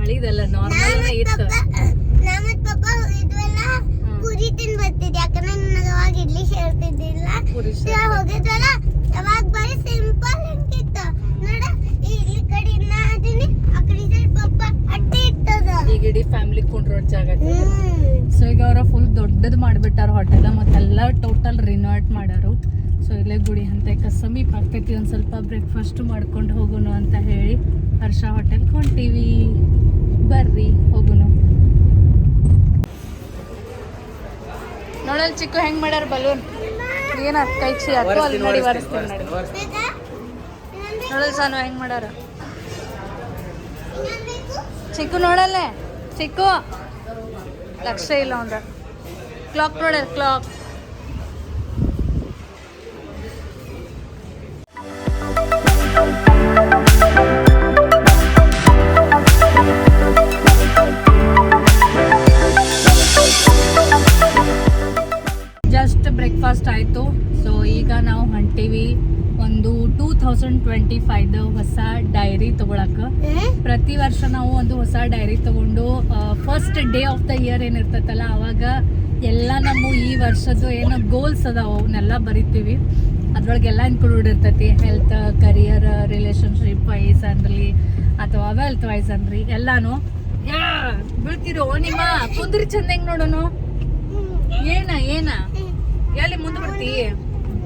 ಹಳಿದಲ್ಲ ನಾರ್ಮಲ್ ಇತ್ತು. ಪುರಿ ತಿಂದ್ ಬರ್ತಿದ್ದೆ. ಯಾಕಂದ್ರೆ ನನಗೆ ಅವಾಗ ಇಡ್ಲಿ ಸೇರ್ತಿದ್ದಿಲ್ಲ ಹೋಗಿದ್ವಲ್ಲ ಅವಾಗ ಬರೀ ಸಿಂಪಲ್ ಅಂತಿತ್ತು ನೋಡ ಇಲ್ಲಿ ಕಡೆ ಇನ್ನ ಅದೀನಿ ಆ ಕಡೆ ಸೈಡ್ ಪಪ್ಪ ಅಟ್ಟೆ ಇರ್ತದ. ಈಗ ಇಡೀ ಫ್ಯಾಮಿಲಿ ಕುಂಡ್ರೋಡ್ ಜಾಗ ಸೊ ಈಗ ಅವರ ಫುಲ್ ದೊಡ್ಡದು ಮಾಡಿಬಿಟ್ಟಾರ ಹೋಟೆಲ್ ಮತ್ತೆಲ್ಲ ಟೋಟಲ್ ರಿನೋವೇಟ್ ಮಾಡ್ಯಾರು ಸೊ ಇಲ್ಲೇ ಗುಡಿ ಅಂತ ಸಮೀಪ ಆಗ್ತೈತಿ ಒಂದು ಸ್ವಲ್ಪ ಬ್ರೇಕ್ಫಾಸ್ಟ್ ಮಾಡ್ಕೊಂಡು ಹೋಗೋಣ ಅಂತ ಹೇಳಿ ಹರ್ಷ ಹೋಟೆಲ್ಗೆ ಹೊಂಟೀವಿ. ಬರ್ರಿ ಹೋಗೋಣ ನೋಡಲ್ ಚಿಕ್ಕು ಹೆಂಗ್ ಮಾಡ್ಯಾರ ಬಲೂನ್ ಏನ ಕೈ ಚಿ ಅದು ಅಲ್ಲಿ ನೋಡಿ ಬರ್ಸ್ತೀನಿ ನೋಡಿ. ನೋಡಲ್ ಸಾನು ಹೆಂಗ್ ಮಾಡ್ಯಾರ. ಚಿಕ್ಕು ನೋಡಲ್ಲೇ ಚಿಕ್ಕು. ಲಕ್ಷ ಇಲ್ಲ ಒಂದ ಕ್ಲಾಕ್ ನೋಡ್ಯಾರ ಕ್ಲಾಕ್ ತೌಸಂಡ್ ಟ್ವೆಂಟಿ ಫೈವ್ ಹೊಸ ಡೈರಿ ತಗೊಳಕ್ಕೆ ಪ್ರತಿ ವರ್ಷ ನಾವು ಒಂದು ಹೊಸ ಡೈರಿ ತಗೊಂಡು first day of the year ಏನಿರ್ತೈತಲ್ಲ ಅವಾಗ ಎಲ್ಲ ನಮ್ಮ ಈ ವರ್ಷದ್ದು ಏನು ಗೋಲ್ಸ್ ಅದಾವ ಅವನ್ನೆಲ್ಲ ಬರಿತೀವಿ. ಅದ್ರೊಳಗೆಲ್ಲ ಇನ್ಕ್ಲೂಡ್ ಇರ್ತೈತಿ ಹೆಲ್ತ್ ಕರಿಯರ್ ರಿಲೇಶನ್ಶಿಪ್ ವೈಸ್ ಅನ್ರಿ ಅಥವಾ ವೆಲ್ತ್ ವೈಸ್ ಅನ್ರಿ ಎಲ್ಲಾನು. ಬೀಳ್ತಿರೋ ನಿಮ್ಮ ಕುಂದ್ರಿ ಚಂದಂಗ್ ನೋಡೋಣ ಏನ ಏನ? ಎಲ್ಲಿ ಮುಂದೆ ಬರ್ತಿ?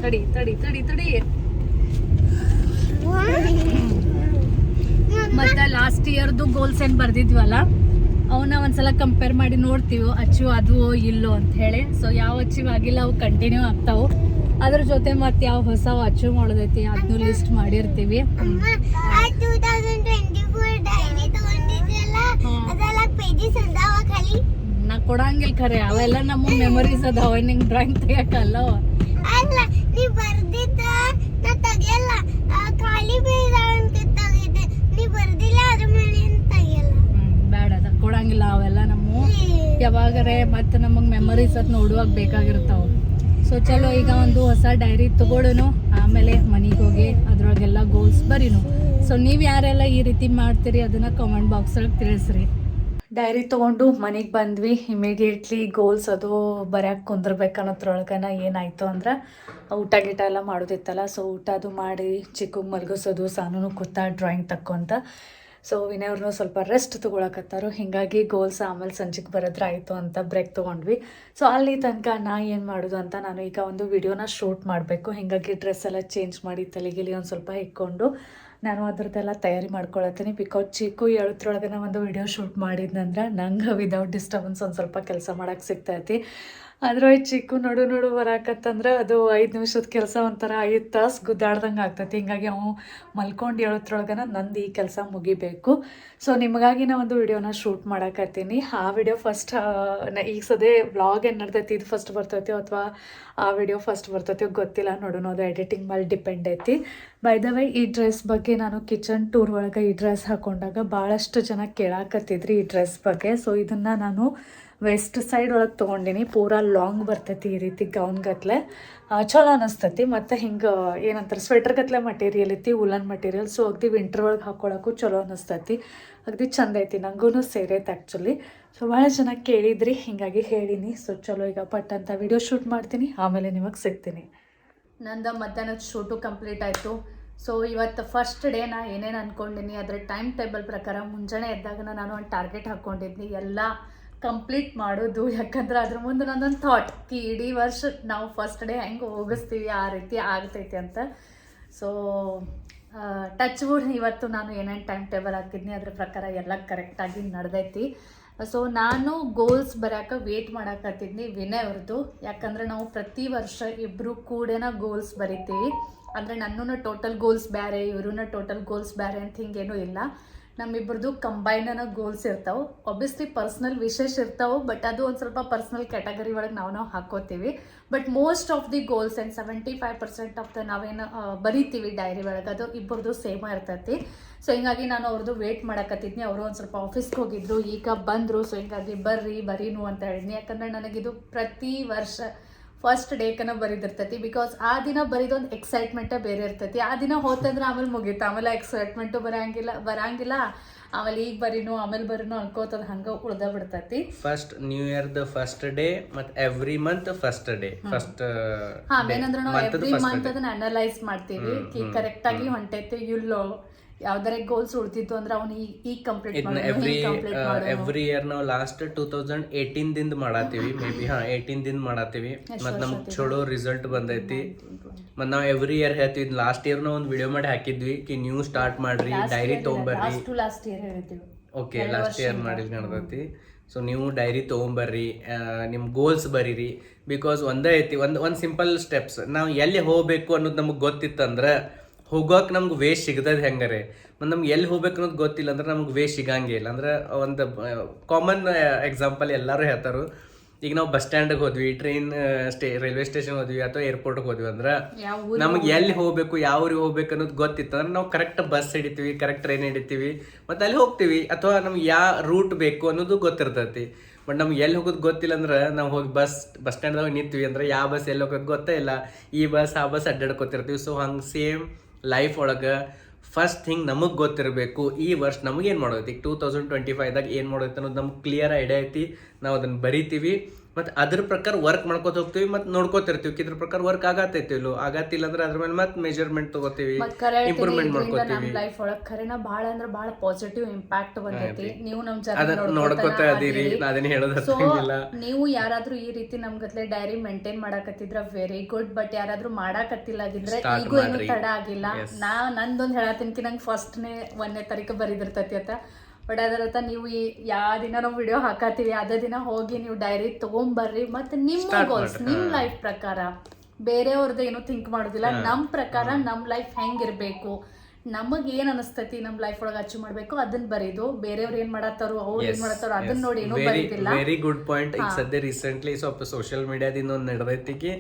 ತಡಿ ತಡಿ ತಡಿ ತಡಿ. ಮತ್ತೆ ಲಾಸ್ಟ್ ಇಯರ್ದು ಗೋಲ್ಸ್ ಏನ್ ಬರ್ದಿದ್ವಲ್ಲ? ಅವನ್ನ ಒಂದ್ಸಲ ಕಂಪೇರ್ ಮಾಡಿ ನೋಡ್ತೀವಿ ಅಚೀವ್ ಅದು ಇಲ್ಲೋ ಅಂತ ಹೇಳಿ. ಸೊ ಯಾವ ಅಚೀವ್ ಆಗಿಲ್ಲ, ಅವು ಕಂಟಿನ್ಯೂ ಆಗ್ತಾವು. ಅದ್ರ ಜೊತೆ ಮತ್ತೆ ಯಾವ ಹೊಸ ಅಚೀವ್ ಮಾಡೋದೈತಿ ಅದನ್ನು ಲಿಸ್ಟ್ ಮಾಡಿರ್ತೀವಿ. ಅಮ್ಮ ಆ 2024 ಡೈರಿ ತಗೊಂಡಿದ್ರಲ್ಲ ಹಾ. ಅದೆಲ್ಲ ಪೇಜಸ್ ಅದಾವ ಖಾಲಿ ನಾ ಕೊಡಂಗಿಲ್ಲ ಖರೆ, ಅವೆಲ್ಲ ನಮ್ಮ ಮೆಮೊರೀಸ್ ಅದಾವ ನಿಂಗೆ ಡ್ರಾಯಿಂಗ್ ತೆಗಿಯಕ್ಕಲ್ಲ ಅಲ್ಲ ನೀ ಬರ್ದಿದ್ದ ನಾ ತೆಗಿಯಲ್ಲ ಆ, ಖಾಲಿ ಪೇಜ್ ಅಂತ ತೆಗಿದ್ದೆ ನೀ ಬರ್ದಿಲ್ಲ ಅದ್ರ ಮೇಲೆ ಏನ್ ತೆಗಿಯಲ್ಲ ಬೇಡ ಅದ ಕೊಡಂಗಿಲ್ಲ ಅವೆಲ್ಲ ನಮ್ಮ ಯಾವಾಗರೆ ಮತ್ತೆ ನಮಗೆ ಮೆಮರೀಸ್ ಅದು ನೋಡುವಾಗ ಬೇಕಾಗಿರ್ತಾವೆ. ಸೊ ಚಲೋ, ಈಗ ಒಂದು ಹೊಸ ಡೈರಿ ತಗೊಳ್ಳೋನು ಆಮೇಲೆ ಮನೆಗೆ ಹೋಗಿ ಅದ್ರೊಳಗೆಲ್ಲ ಗೋಲ್ಸ್ ಬರೀನು. ಸೊ ನೀವು ಯಾರೆಲ್ಲ ಈ ರೀತಿ ಮಾಡ್ತೀರಿ ಅದನ್ನ ಕಮೆಂಟ್ ಬಾಕ್ಸ್ ಒಳಗೆ ತಿಳಿಸ್ರಿ. ಡೈರಿ ತೊಗೊಂಡು ಮನೆಗೆ ಬಂದ್ವಿ. ಇಮಿಡಿಯೇಟ್ಲಿ ಗೋಲ್ಸ್ ಅದು ಬರ್ಯಾಕೆ ಕುಂದ್ರಬೇಕನ್ನೋದ್ರೊಳಗನ ಏನಾಯಿತು ಅಂದ್ರೆ, ಊಟ ಗೀಟ ಎಲ್ಲ ಮಾಡೋದಿತ್ತಲ್ಲ ಸೊ ಊಟ ಅದು ಮಾಡಿ ಚಿಕ್ಕಗೆ ಮಲಗಿಸೋದು, ಸಾನೂನು ಕೂತ ಡ್ರಾಯಿಂಗ್ ತಕ್ಕೊಂತ. ಸೊ ವಿನಯವ್ರನ್ನೂ ಸ್ವಲ್ಪ ರೆಸ್ಟ್ ತೊಗೊಳಕತ್ತಾರು. ಹೀಗಾಗಿ ಗೋಲ್ಸ್ ಆಮೇಲೆ ಸಂಜೆಗೆ ಬರೋದ್ರ ಆಯಿತು ಅಂತ ಬ್ರೇಕ್ ತೊಗೊಂಡ್ವಿ. ಸೊ ಅಲ್ಲಿ ತನಕ ನಾ ಏನು ಮಾಡೋದು ಅಂತ ನಾನು ಈಗ ಒಂದು ವಿಡಿಯೋನ ಶೂಟ್ ಮಾಡಬೇಕು. ಹೀಗಾಗಿ ಡ್ರೆಸ್ ಎಲ್ಲ ಚೇಂಜ್ ಮಾಡಿ ತಲೆಗಿಲಿ ಒಂದು ಸ್ವಲ್ಪ ಇಕ್ಕೊಂಡು ನಾನು ಅದ್ರದ್ದೆಲ್ಲ ತಯಾರಿ ಮಾಡ್ಕೊಳತ್ತೀನಿ. ಬಿಕಾಸ್ ಚಿಕ್ಕು ಎಳತ್ರೊಳಗನ ಒಂದು ವಿಡಿಯೋ ಶೂಟ್ ಮಾಡಿದ್ನಂದ್ರೆ ನಂಗೆ ವಿದೌಟ್ ಡಿಸ್ಟರ್ಬೆನ್ಸ್ ಒಂದು ಸ್ವಲ್ಪ ಕೆಲಸ ಮಾಡೋಕ್ಕೆ ಸಿಗ್ತೈತಿ. ಈ ಚಿಕ್ಕು ನಡು ನಡು ಬರಾಕತ್ತಂದ್ರೆ ಅದು ಐದು ನಿಮಿಷದ ಕೆಲಸ ಒಂಥರ ಐದು ತಾಸು ಗುದ್ದಾಡ್ದಂಗೆ ಆಗ್ತೈತಿ. ಹಿಂಗಾಗಿ ಅವು ಮಲ್ಕೊಂಡು ಹೇಳೋದ್ರೊಳಗನ ನಂದು ಈ ಕೆಲಸ ಮುಗಿಬೇಕು. ಸೊ ನಿಮಗಾಗಿ ನಾ ಒಂದು ವಿಡಿಯೋನ ಶೂಟ್ ಮಾಡಕತ್ತೀನಿ. ಆ ವಿಡಿಯೋ ಫಸ್ಟ್ ಈಗ ಸದೇ ವ್ಲಾಗ್ ಏನು ನಡ್ತೈತಿ ಇದು ಫಸ್ಟ್ ಬರ್ತೈತಿ ಅಥವಾ ಆ ವಿಡಿಯೋ ಫಸ್ಟ್ ಬರ್ತೈತಿ ಗೊತ್ತಿಲ್ಲ. ನೋಡೋಣ ಅದು ಎಡಿಟಿಂಗ್ ಮೇಲೆ ಡಿಪೆಂಡ್ ಐತಿ. ಬೈ ದ ವೈ ಈ ಡ್ರೆಸ್ ಬಗ್ಗೆ ನಾನು ಕಿಚನ್ ಟೂರ್ ಒಳಗೆ ಈ ಡ್ರೆಸ್ ಹಾಕೊಂಡಾಗ ಭಾಳಷ್ಟು ಜನ ಕೇಳಾಕತ್ತಿದ್ರಿ ಈ ಡ್ರೆಸ್ ಬಗ್ಗೆ. ಸೊ ಇದನ್ನು ನಾನು ವೆಸ್ಟ್ ಸೈಡ್ ಒಳಗೆ ತೊಗೊಂಡಿನಿ. ಪೂರಾ ಲಾಂಗ್ ಬರ್ತೈತಿ ಈ ರೀತಿ ಗೌನ್ ಗತ್ಲೆ ಚಲೋ ಅನಿಸ್ತೈತಿ. ಮತ್ತು ಹಿಂಗೆ, ಏನಂತಾರೆ ಸ್ವೆಟರ್ ಗತ್ಲೆ ಮಟೀರಿಯಲ್ ಐತಿ ಉಲನ್ ಮಟೀರಿಯಲ್ ಸೊ ಅಗದಿ ವಿಂಟರ್ ಒಳಗೆ ಹಾಕೊಳ್ಳೋಕ್ಕೂ ಚಲೋ ಅನಿಸ್ತೈತಿ. ಅಗ್ದಿ ಚಂದ ಐತಿ. ನಂಗೂ ಸೇರೈತೆ ಆ್ಯಕ್ಚುಲಿ ಸೊ ಭಾಳ ಜನ ಕೇಳಿದ್ರಿ, ಹಿಂಗಾಗಿ ಹೇಳೀನಿ. ಸೊ ಚಲೋ ಈಗ ಪಟ್ ಅಂತ ವಿಡಿಯೋ ಶೂಟ್ ಮಾಡ್ತೀನಿ. ಆಮೇಲೆ ನಿಮಗೆ ಸಿಗ್ತೀನಿ. ನಂದು ಮಧ್ಯಾಹ್ನದ ಶೂಟು ಕಂಪ್ಲೀಟ್ ಆಯಿತು. ಸೊ ಇವತ್ತು ಫಸ್ಟ್ ಡೇ ನಾ ಏನೇನು ಅಂದ್ಕೊಂಡಿನಿ ಅದರ ಟೈಮ್ ಟೇಬಲ್ ಪ್ರಕಾರ ಮುಂಜಾನೆ ಎದ್ದಾಗ ನಾನು ಒಂದು ಟಾರ್ಗೆಟ್ ಹಾಕ್ಕೊಂಡಿದ್ನಿ ಎಲ್ಲ ಕಂಪ್ಲೀಟ್ ಮಾಡೋದು. ಯಾಕಂದ್ರೆ ಅದ್ರ ಮುಂದೆ ನಂದೊಂದು ಥಾಟ್ ಕಿ, ಇಡೀ ವರ್ಷ ನಾವು ಫಸ್ಟ್ ಡೇ ಹೆಂಗೆ ಹೋಗಿಸ್ತೀವಿ, ಆ ರೀತಿ ಆಗ್ತೈತಿ ಅಂತ. ಸೊ ಟಚ್ ವುಡ್ ಇವತ್ತು ನಾನು ಏನೇನು ಟೈಮ್ ಟೇಬಲ್ ಹಾಕಿದ್ನಿ, ಅದ್ರ ಪ್ರಕಾರ ಎಲ್ಲ ಕರೆಕ್ಟಾಗಿ ನಡೆದೈತಿ. ಸೊ ನಾನು ಗೋಲ್ಸ್ ಬರೋಕೆ ವೇಟ್ ಮಾಡಕತ್ತಿದ್ನಿ ವಿನಯ್ ಅವ್ರದ್ದು ಯಾಕಂದ್ರೆ ನಾವು ಪ್ರತಿ ವರ್ಷ ಇಬ್ಬರು ಕೂಡೇನ ಗೋಲ್ಸ್ ಬರಿತೀವಿ. ಅಂದರೆ ನನ್ನೂ ಟೋಟಲ್ ಗೋಲ್ಸ್ ಬೇರೆ ಇವ್ರೂ ಟೋಟಲ್ ಗೋಲ್ಸ್ ಬೇರೆ ಅಂತ ಹಿಂಗೇನೂ ಇಲ್ಲ. ನಮ್ಮಿಬ್ಬರದು ಕಂಬೈನನ ಗೋಲ್ಸ್ ಇರ್ತಾವೆ. ಒಬ್ವಿಯಸ್ಲಿ ಪರ್ಸ್ನಲ್ ವಿಶೇಷ ಇರ್ತಾವೆ ಬಟ್ ಅದು ಒಂದು ಸ್ವಲ್ಪ ಪರ್ಸ್ನಲ್ ಕ್ಯಾಟಗರಿ ಒಳಗೆ ನಾವು ನಾವು ಹಾಕೋತೀವಿ. But most of the goals and seventy five percent of the ನಾವೇನು ಬರಿತೀವಿ ಡೈರಿ ಒಳಗೆ, ಅದು ಇಬ್ಬರದು ಸೇಮ್ ಇರ್ತೈತಿ. ಸೊ ಹಿಂಗಾಗಿ ನಾನು ಅವ್ರದ್ದು ವೇಟ್ ಮಾಡಕತ್ತಿದ್ನಿ. ಅವರು ಒಂದು ಸ್ವಲ್ಪ ಆಫೀಸ್ಗೆ ಹೋಗಿದ್ರು, ಈಗ ಬಂದರು. ಸೊ ಹಿಂಗಾಗಿ ಬರ್ರಿ, ಬರೀನು ಅಂತ ಹೇಳಿದ್ನಿ. ಯಾಕಂದ್ರೆ ನನಗಿದು ಪ್ರತಿ ವರ್ಷ ಫಸ್ಟ್ ಡೇಕನ ಬರಿದಿರ್ತೈತಿ ಬಿಕಾಸ್ ಆ ದಿನ ಬರೀದೊಂದು ಎಕ್ಸೈಟ್ಮೆಂಟೇ ಬೇರೆ ಇರ್ತೈತಿ. ಆ ದಿನ ಹೋತಂದ್ರೆ ಆಮೇಲೆ ಮುಗೀತು ಆಮೇಲೆ ಎಕ್ಸೈಟ್ಮೆಂಟು ಬರಂಗಿಲ್ಲ ಬರಂಗಿಲ್ಲ. ಆಮೇಲೆ ಈಗ ಬರೀನು ಆಮೇಲೆ ಬರೀನು ಅನ್ಕೋತದ ಹಂಗ ಉಳ್ದ ಬಿಡ್ತೈತಿ. First new year the first day ಮತ್ every month first day first ಹಾ ಏನಂದ್ರೆ ನಾವು ಎವ್ರಿ ಮಂತ್ ಅದನ್ನ ಅನಲೈಸ್ ಮಾಡ್ತೀವಿ ಕರೆಕ್ಟ್ ಆಗಿ ಹೊಂಟೈತಿ ಇಲ್ಲೋ. ಯಾವ್ದಾರ ಗೋಲ್ಸ್ ಉಳ್ತಿತ್ತು ಅಂದ್ರೆ ಅವ್ನು ಈಗ ಕಂಪ್ಲೀಟ್ ಎವ್ರಿ ಎವ್ರಿ ಇಯರ್ ನಾವು ಲಾಸ್ಟ್ ಟೂ ತೌಸಂಡ್ ಏಯ್ಟೀನ್ ದಿಂದ ಮಾಡಾತೀವಿ ಮೇ ಬಿ ಹಾ ಏಯ್ಟೀನ್ ದಿಂದ ಮಾಡಾತೀವಿ. ಮತ್ ನಮ್ಗೆ ಚಲೋ ರಿಸಲ್ಟ್ ಬಂದೈತಿ. ಮತ್ ನಾವ್ ಎವ್ರಿ ಇಯರ್ ಹೇಳ್ತೀವಿ ಲಾಸ್ಟ್ ಇಯರ್ ನಾವ್ ಒಂದು ವಿಡಿಯೋ ಮಾಡಿ ಹಾಕಿದ್ವಿ ಕಿ ನೀವು ಸ್ಟಾರ್ಟ್ ಮಾಡ್ರಿ ಡೈರಿ ತಗೊಂಬರ್ರಿ. ಲಾಸ್ಟ್ ಇಯರ್ ಹೇಳ್ತೀವಿ. ಓಕೆ ಲಾಸ್ಟ್ ಇಯರ್ ಮಾಡಿದ್ ನಡೆದೈತಿ. ಸೊ ನೀವು ಡೈರಿ ತೊಗೊಂಬರ್ರಿ ನಿಮ್ಮ ನಿಮ್ ಗೋಲ್ಸ್ ಬರೀರಿ. ಬಿಕಾಸ್ ಒಂದೇ ಐತಿ ಒಂದು ಒಂದು ಸಿಂಪಲ್ ಸ್ಟೆಪ್ಸ್ ನಾವು ಎಲ್ಲಿ ಹೋಗ್ಬೇಕು ಅನ್ನೋದು ನಮಗೆ ಗೊತ್ತಿತ್ತಂದ್ರ ಹೋಗೋಕ್ ನಮ್ಗೆ ವೇ ಸಿಗದದ್ ಹೆಂಗಾರೆ? ಮತ್ತು ನಮ್ಗೆ ಎಲ್ಲಿ ಹೋಗ್ಬೇಕು ಅನ್ನೋದು ಗೊತ್ತಿಲ್ಲ ಅಂದ್ರೆ ನಮ್ಗೆ ವೇ ಸಿಗಂಗೇ ಇಲ್ಲ. ಅಂದ್ರೆ ಒಂದು ಕಾಮನ್ ಎಕ್ಸಾಂಪಲ್ ಎಲ್ಲರೂ ಹೇಳ್ತಾರು. ಈಗ ನಾವು ಬಸ್ ಸ್ಟ್ಯಾಂಡಿಗೆ ಹೋದ್ವಿ ಟ್ರೈನ್ ಸ್ಟೇ ರೈಲ್ವೆ ಸ್ಟೇಷನ್ ಹೋದ್ವಿ ಅಥವಾ ಏರ್ಪೋರ್ಟ್ಗೆ ಹೋದ್ವಿ ಅಂದ್ರೆ ನಮ್ಗೆ ಎಲ್ಲಿ ಹೋಗ್ಬೇಕು? ಯಾವ ಊರಿಗೆ ಹೋಗ್ಬೇಕು ಅನ್ನೋದು ಗೊತ್ತಿತ್ತು. ಅಂದ್ರೆ ನಾವು ಕರೆಕ್ಟ್ ಬಸ್ ಹಿಡಿತೀವಿ ಕರೆಕ್ಟ್ ಟ್ರೈನ್ ಹಿಡಿತೀವಿ ಮತ್ತೆ ಅಲ್ಲಿ ಹೋಗ್ತೀವಿ. ಅಥವಾ ನಮ್ಗೆ ಯಾವ ರೂಟ್ ಬೇಕು ಅನ್ನೋದು ಗೊತ್ತಿರ್ತೈತಿ. ಬಟ್ ನಮ್ಗೆ ಎಲ್ಲಿ ಹೋಗೋದು ಗೊತ್ತಿಲ್ಲ ಅಂದ್ರೆ ನಾವು ಹೋಗಿ ಬಸ್ ಬಸ್ ಸ್ಟ್ಯಾಂಡ್ದಾಗ ನಿಂತೀವಿ ಅಂದ್ರೆ ಯಾವ ಬಸ್ ಎಲ್ಲಿ ಹೋಗೋದು ಗೊತ್ತೇ ಇಲ್ಲ. ಈ ಬಸ್ ಆ ಬಸ್ ಅಡ್ಡಾಡ್ಕೊತಿರ್ತೀವಿ. ಸೊ ಹಂಗೆ ಸೇಮ್ ಲೈಫ್ ಒಳಗೆ ಫಸ್ಟ್ ಥಿಂಗ್ ನಮಗೆ ಗೊತ್ತಿರಬೇಕು, ಈ ವರ್ಷ ನಮಗೇನು ಮಾಡೋದೈತಿ? ಟೂ ತೌಸಂಡ್ ಟ್ವೆಂಟಿ ಫೈವ್ದಾಗ ಏನು ಮಾಡೋದೈತೆ ಅನ್ನೋದು ನಮ್ಗೆ ಕ್ಲಿಯರ್ ಐಡಿಯಾ ಐತಿ. ನಾವು ಅದನ್ನು ಬರಿತೀವಿ. ಮತ್ತು ಅದ್ರ ಪ್ರಕಾರ ವರ್ಕ್ ಮಾಡ್ಕೊತ ಹೋಗ್ತೀವಿ ಮತ್ತು ನೋಡ್ಕೋತಿರ್ತೀವಿ. ಇದ್ರ ಪ್ರಕಾರ ವರ್ಕ್ ಆಗತ್ತೈತಿ ಇಲ್ಲೋ. ಆಗತ್ತಿಲ್ಲ ಅಂದ್ರೆ ಅದ್ರ ಮೇಲೆ ಮತ್ತೆ ಮೆಜರ್ಮೆಂಟ್ ತಗೋತೀವಿ ಇಂಪ್ರೂವ್ಮೆಂಟ್ ಮಾಡ್ಕೋತೀವಿ. ಲೈಫ್ ಒಳಗ್ ಖರೇನ ಭಾಳ ಅಂದ್ರೆ ಭಾಳ ಪಾಸಿಟಿವ್ ಇಂಪ್ಯಾಕ್ಟ್ ಬಂದೈತಿ. ನೀವು ನಮ್ಮ ಅದನ್ನ ಜರ್ನಿ ನೋಡ್ಕೋತ ಅದೀರಿ ಅದನ್ನ ಹೇಳೋದಿಲ್ಲ ನೀವು ಯಾರಾದ್ರೂ ಈ ರೀತಿ ನಮ್ಗತ್ಲೆ ಡೈರಿ ಮೇಂಟೈನ್ ಮಾಡಾಕತ್ತಿದ್ರ ವೆರಿ ಗುಡ್ ಬಟ್ ಯಾರಾದ್ರೂ ಮಾಡಾಕತ್ತಿಲ್ಲ ಆಗಿದ್ರೆ ಈಗೂ ಏನು. ತಡ ಆಗಿಲ್ಲ. ನಾ ನಂದೊಂದ್ ಹೇಳತ್ತೀನಿ ನಂಗೆ ಫಸ್ಟ್ನೇ ಒಂದನೇ ತಾರೀಕು ಬರಿದಿರ್ತೈತಿ ಅಂತ. ಬಟ್ ಅದರತ್ತ ನೀವು ಈ ಯಾವ ದಿನ ನಾವು ವಿಡಿಯೋ ಹಾಕತ್ತೀವಿ ಅದೇ ದಿನ ಹೋಗಿ ನೀವು ಡೈರಿ ತಗೊಂಬರ್ರಿ ಮತ್ತೆ ನಿಮ್ಮ ಗೋಲ್ಸ್ ನಿಮ್ಮ ನಿಮ್ ಲೈಫ್ ಪ್ರಕಾರ. ಬೇರೆಯವ್ರದ್ದು ಏನು ಥಿಂಕ್ ಮಾಡೋದಿಲ್ಲ ನಮ್ ಪ್ರಕಾರ ನಮ್ ಲೈಫ್ ಹೆಂಗಿರಬೇಕು. ನಮಗ್ ಏನ್ ಅನಿಸ್ತೈತಿ ನಮ್ ಲೈಫ್ ಒಳಗೆ ಅಚೀವ್ ಮಾಡ್ಬೇಕು ಅದನ್ನ ಬರೀದು. ಬೇರೆಯವ್ರು ಏನ್ ಮಾಡತ್ತಾರೋ ಅವ್ರು ಏನ್ ಮಾಡತ್ತಾರೋ ಅದನ್ನ ನೋಡಿ ಏನೂ ಬರೀತಿಲ್ಲ ವೆರಿ ಗುಡ್ ಪಾಯಿಂಟ್ ಈಗ ಸದ್ಯ ರೀಸೆಂಟ್ಲಿ ಸ್ವಲ್ಪ ಸೋಷಿಯಲ್ ಮೀಡಿಯಾದಿಂದ ಒಂದು ನಡೆದೈತಿಗೆ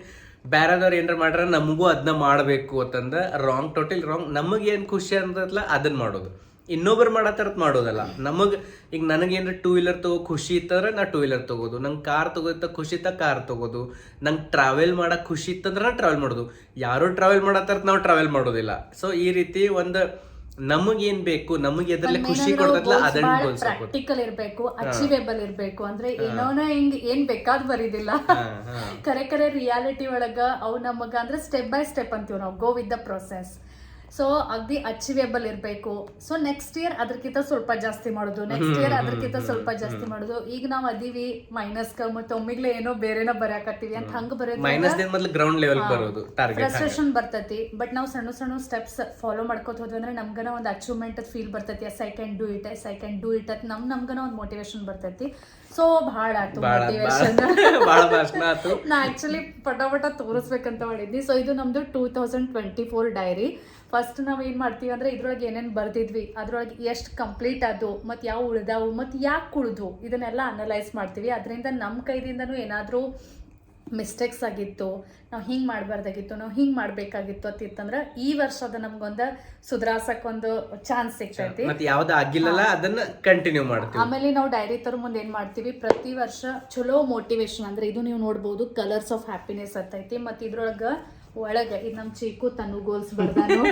ಬೇರೆದವ್ರು ಏನಾರ ಮಾಡ್ರ ನಮಗೂ ಅದನ್ನ ಮಾಡಬೇಕು ಅಂತಂದ ರಾಂಗ್ ಟೋಟಲ್ ರಾಂಗ್ ನಮಗೆ ಏನು ಖುಷಿ ಅಂತಲ್ಲ ಅದನ್ನ ಮಾಡೋದು. ಇನ್ನೊಬ್ರು ಮಾಡತ್ತರತ್ ಮಾಡೋದಲ್ಲ. ನಮಗ್ ಈಗ ನನಗೇನ್ರ ಟೂ ವೀಲರ್ ತಗೋ ಖುಷಿ ಇತ್ತಂದ್ರೆ ನಾ ಟೂ ವೀಲರ್ ತಗೋದು. ನಂಗೆ ಕಾರ್ ತಗೋತ ಖುಷಿ ಇತ್ತ ಕಾರ್ ತಗೋದು. ನಂಗೆ ಟ್ರಾವೆಲ್ ಮಾಡಕ್ ಖುಷಿ ಇತ್ತಂದ್ರೆ ನಾ ಟ್ರಾವೆಲ್ ಮಾಡೋದು. ಯಾರು ಟ್ರಾವೆಲ್ ಮಾಡತ್ತರತ್ ನಾವು ಟ್ರಾವೆಲ್ ಮಾಡೋದಿಲ್ಲ. ಸೊ ಈ ರೀತಿ ಒಂದು ನಮಗೇನ್ ಬೇಕು ನಮಗೆ ಎದ್ರಲ್ಲಿ ಖುಷಿ ಕೊಡ್ತಲ್ಲ ಅದನ್ನ ಪ್ರಾಕ್ಟಿಕಲ್ ಇರ್ಬೇಕು ಅಚೀವೇಬಲ್ ಇರ್ಬೇಕು. ಅಂದ್ರೆ ಏನೋನ ಹಿಂಗ್ ಏನ್ ಬೇಕಾದ್ ಬರೀದಿಲ್ಲ. ಕರೆ ಕರೆ ರಿಯಾಲಿಟಿ ಒಳಗ ಅವು ನಮಗ ಅಂದ್ರೆ ಸ್ಟೆಪ್ ಬೈ ಸ್ಟೆಪ್ ಅಂತೀವಿ ನಾವು. Go with the process so ಅಗ್ದಿ ಅಚೀವೇಬಲ್ ಇರಬೇಕು. ಸೊ ನೆಕ್ಸ್ಟ್ ಇಯರ್ ಅದಕ್ಕಿಂತ ಸ್ವಲ್ಪ ಜಾಸ್ತಿ ಮಾಡೋದು. ನೆಕ್ಸ್ಟ್ ಇಯರ್ ಅದಕ್ಕಿಂತ ಸ್ವಲ್ಪ ಜಾಸ್ತಿ ಮಾಡೋದು. ಈಗ ನಾವ್ ಅದೀವಿ ಮೈನಸ್ ಮತ್ತೆ ಒಮ್ಮಿಗ್ಲೆ ಏನೋ ಬೇರೆನ ಬರೆಯಕತ್ತೀವಿ ಅಂತ ಹಂಗ ಮೈನಸ್ ಬರೆಯೋದು ಗ್ರೌಂಡ್ ಲೆವೆಲ್ ಬರೋದು ಟಾರ್ಗೆಟ್ ಫ್ರಸ್ಟ್ರೇಷನ್ ಬರ್ತೈತಿ. ಬಟ್ ನಾವು ಸಣ್ಣ ಸಣ್ಣ ಸ್ಟೆಪ್ಸ್ ಫಾಲೋ ಮಾಡ್ಕೋತ ಹೋದ್ವಿ ಅಂದ್ರೆ ನಮ್ಗನ ಒಂದು ಅಚೀವ್ಮೆಂಟ್ ಫೀಲ್ ಬರ್ತೈತಿ. Yes I can do it yes I can do it ಅಂತ ನಮ್ ನಮ್ಗನ ಒಂದು ಮೋಟಿವೇಶನ್ ಬರ್ತೈತಿ. ಸೊ ಭಾಳ ಆಯ್ತು ಮೋಟಿವೇಶನ್ ನಾ ಆಕ್ಚುಲಿ ಪಟಾಪಟ ಪಟ ತೋರಿಸ್ಬೇಕಂತ ಮಾಡಿದ್ನಿ. ಸೊ ಇದು ನಮ್ದು two thousand twenty four diary first ನಾವು ಏನು ಮಾಡ್ತೀವಿ ಅಂದರೆ ಇದ್ರೊಳಗೆ ಏನೇನು ಬರೆದಿದ್ವಿ ಅದರೊಳಗೆ ಎಷ್ಟು ಕಂಪ್ಲೀಟ್ ಅದು ಮತ್ತು ಯಾವ ಉಳ್ದಾವು ಮತ್ತು ಯಾಕೆ ಉಳ್ದು ಇದನ್ನೆಲ್ಲ ಅನಲೈಸ್ ಮಾಡ್ತೀವಿ. ಅದರಿಂದ ನಮ್ಮ ಕೈದಿಂದನೂ ಏನಾದರೂ ಮಿಸ್ಟೇಕ್ಸ್ ಆಗಿತ್ತು ನಾವು ಹಿಂಗೆ ಮಾಡಬಾರ್ದಾಗಿತ್ತು ನಾವು ಹಿಂಗೆ ಮಾಡಬೇಕಾಗಿತ್ತು ಅಂತಿತ್ತಂದ್ರೆ ಈ ವರ್ಷದ ನಮ್ಗೊಂದು ಸುಧಾರ್ಸಕ್ ಒಂದು ಚಾನ್ಸ್ ಸಿಗ್ತೈತಿ. ಮತ್ತೆ ಯಾವ್ದು ಆಗಿಲ್ಲಲ್ಲ ಅದನ್ನ ಕಂಟಿನ್ಯೂ ಮಾಡ್ತೀವಿ. ಆಮೇಲೆ ನಾವು ಡೈರಿ ತರ ಮುಂದೆ ಏನು ಮಾಡ್ತೀವಿ ಪ್ರತಿ ವರ್ಷ ಚಲೋ ಮೋಟಿವೇಶನ್ ಅಂದ್ರೆ ಇದು ನೀವು ನೋಡ್ಬೋದು ಕಲರ್ಸ್ ಆಫ್ ಹ್ಯಾಪಿನೆಸ್ ಅಂತೈತಿ ಮತ್ತು ಇದ್ರೊಳಗ ಒಳಗ ಇದು ನಮ್ ಚೀಕು ತನು ಗೋಲ್ಸ್ ಬರ್ದಾನು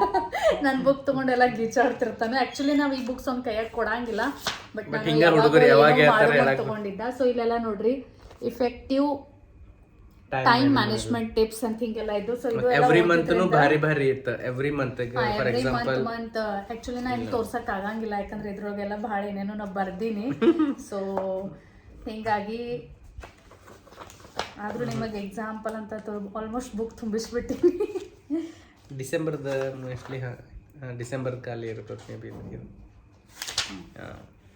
ನನ್ ಬುಕ್ ತಗೊಂಡೆಲ್ಲ ಗೀಚಾಡ್ತಿರ್ತಾನೆ. ಆಕ್ಚುಲಿ ನಾವ್ ಈ ಬುಕ್ಸ್ ಅವ್ನ ಕೈಯಾಗ ಕೊಡಂಗಿಲ್ಲ ಬಟ್ ತಗೊಂಡಿದ್ದ. ಸೊ ಇಲ್ಲೆಲ್ಲ ನೋಡ್ರಿ ಇಫೆಕ್ಟಿವ್ ಟೈಮ್ ಮ್ಯಾನೇಜ್ಮೆಂಟ್ ಟಿಪ್ಸ್ ಅಂತ ಹಿಂಗೆಲ್ಲ ಇದು ಸೊ ಇದು ಎವ್ರಿ ಮಂತ್ ಭಾರಿ ಭಾರಿ ಇತ್ತು. Every month for example month actually ನಾ ಇಲ್ಲಿ ತೋರ್ಸಕ್ ಆಗಂಗಿಲ್ಲ ಯಾಕಂದ್ರೆ ಇದ್ರೊಳಗೆಲ್ಲ ಭಾಳ ಏನೇನೋ ನಾ ಬರ್ದೀನಿ. ಸೊ ಹಿಂಗಾಗಿ ಆದ್ರೂ ನಿಮಗೆ ಎಕ್ಸಾಂಪಲ್ ಅಂತ ಆಲ್ಮೋಸ್ಟ್ ಬುಕ್ ತುಂಬಿಸ್ಬಿಟ್ಟಿನಿ. ಡಿಸೆಂಬರ್ದ ಮೋಸ್ಟ್ಲಿ ಡಿಸೆಂಬರ್ ಖಾಲಿ ಇರ್ತದೆ maybe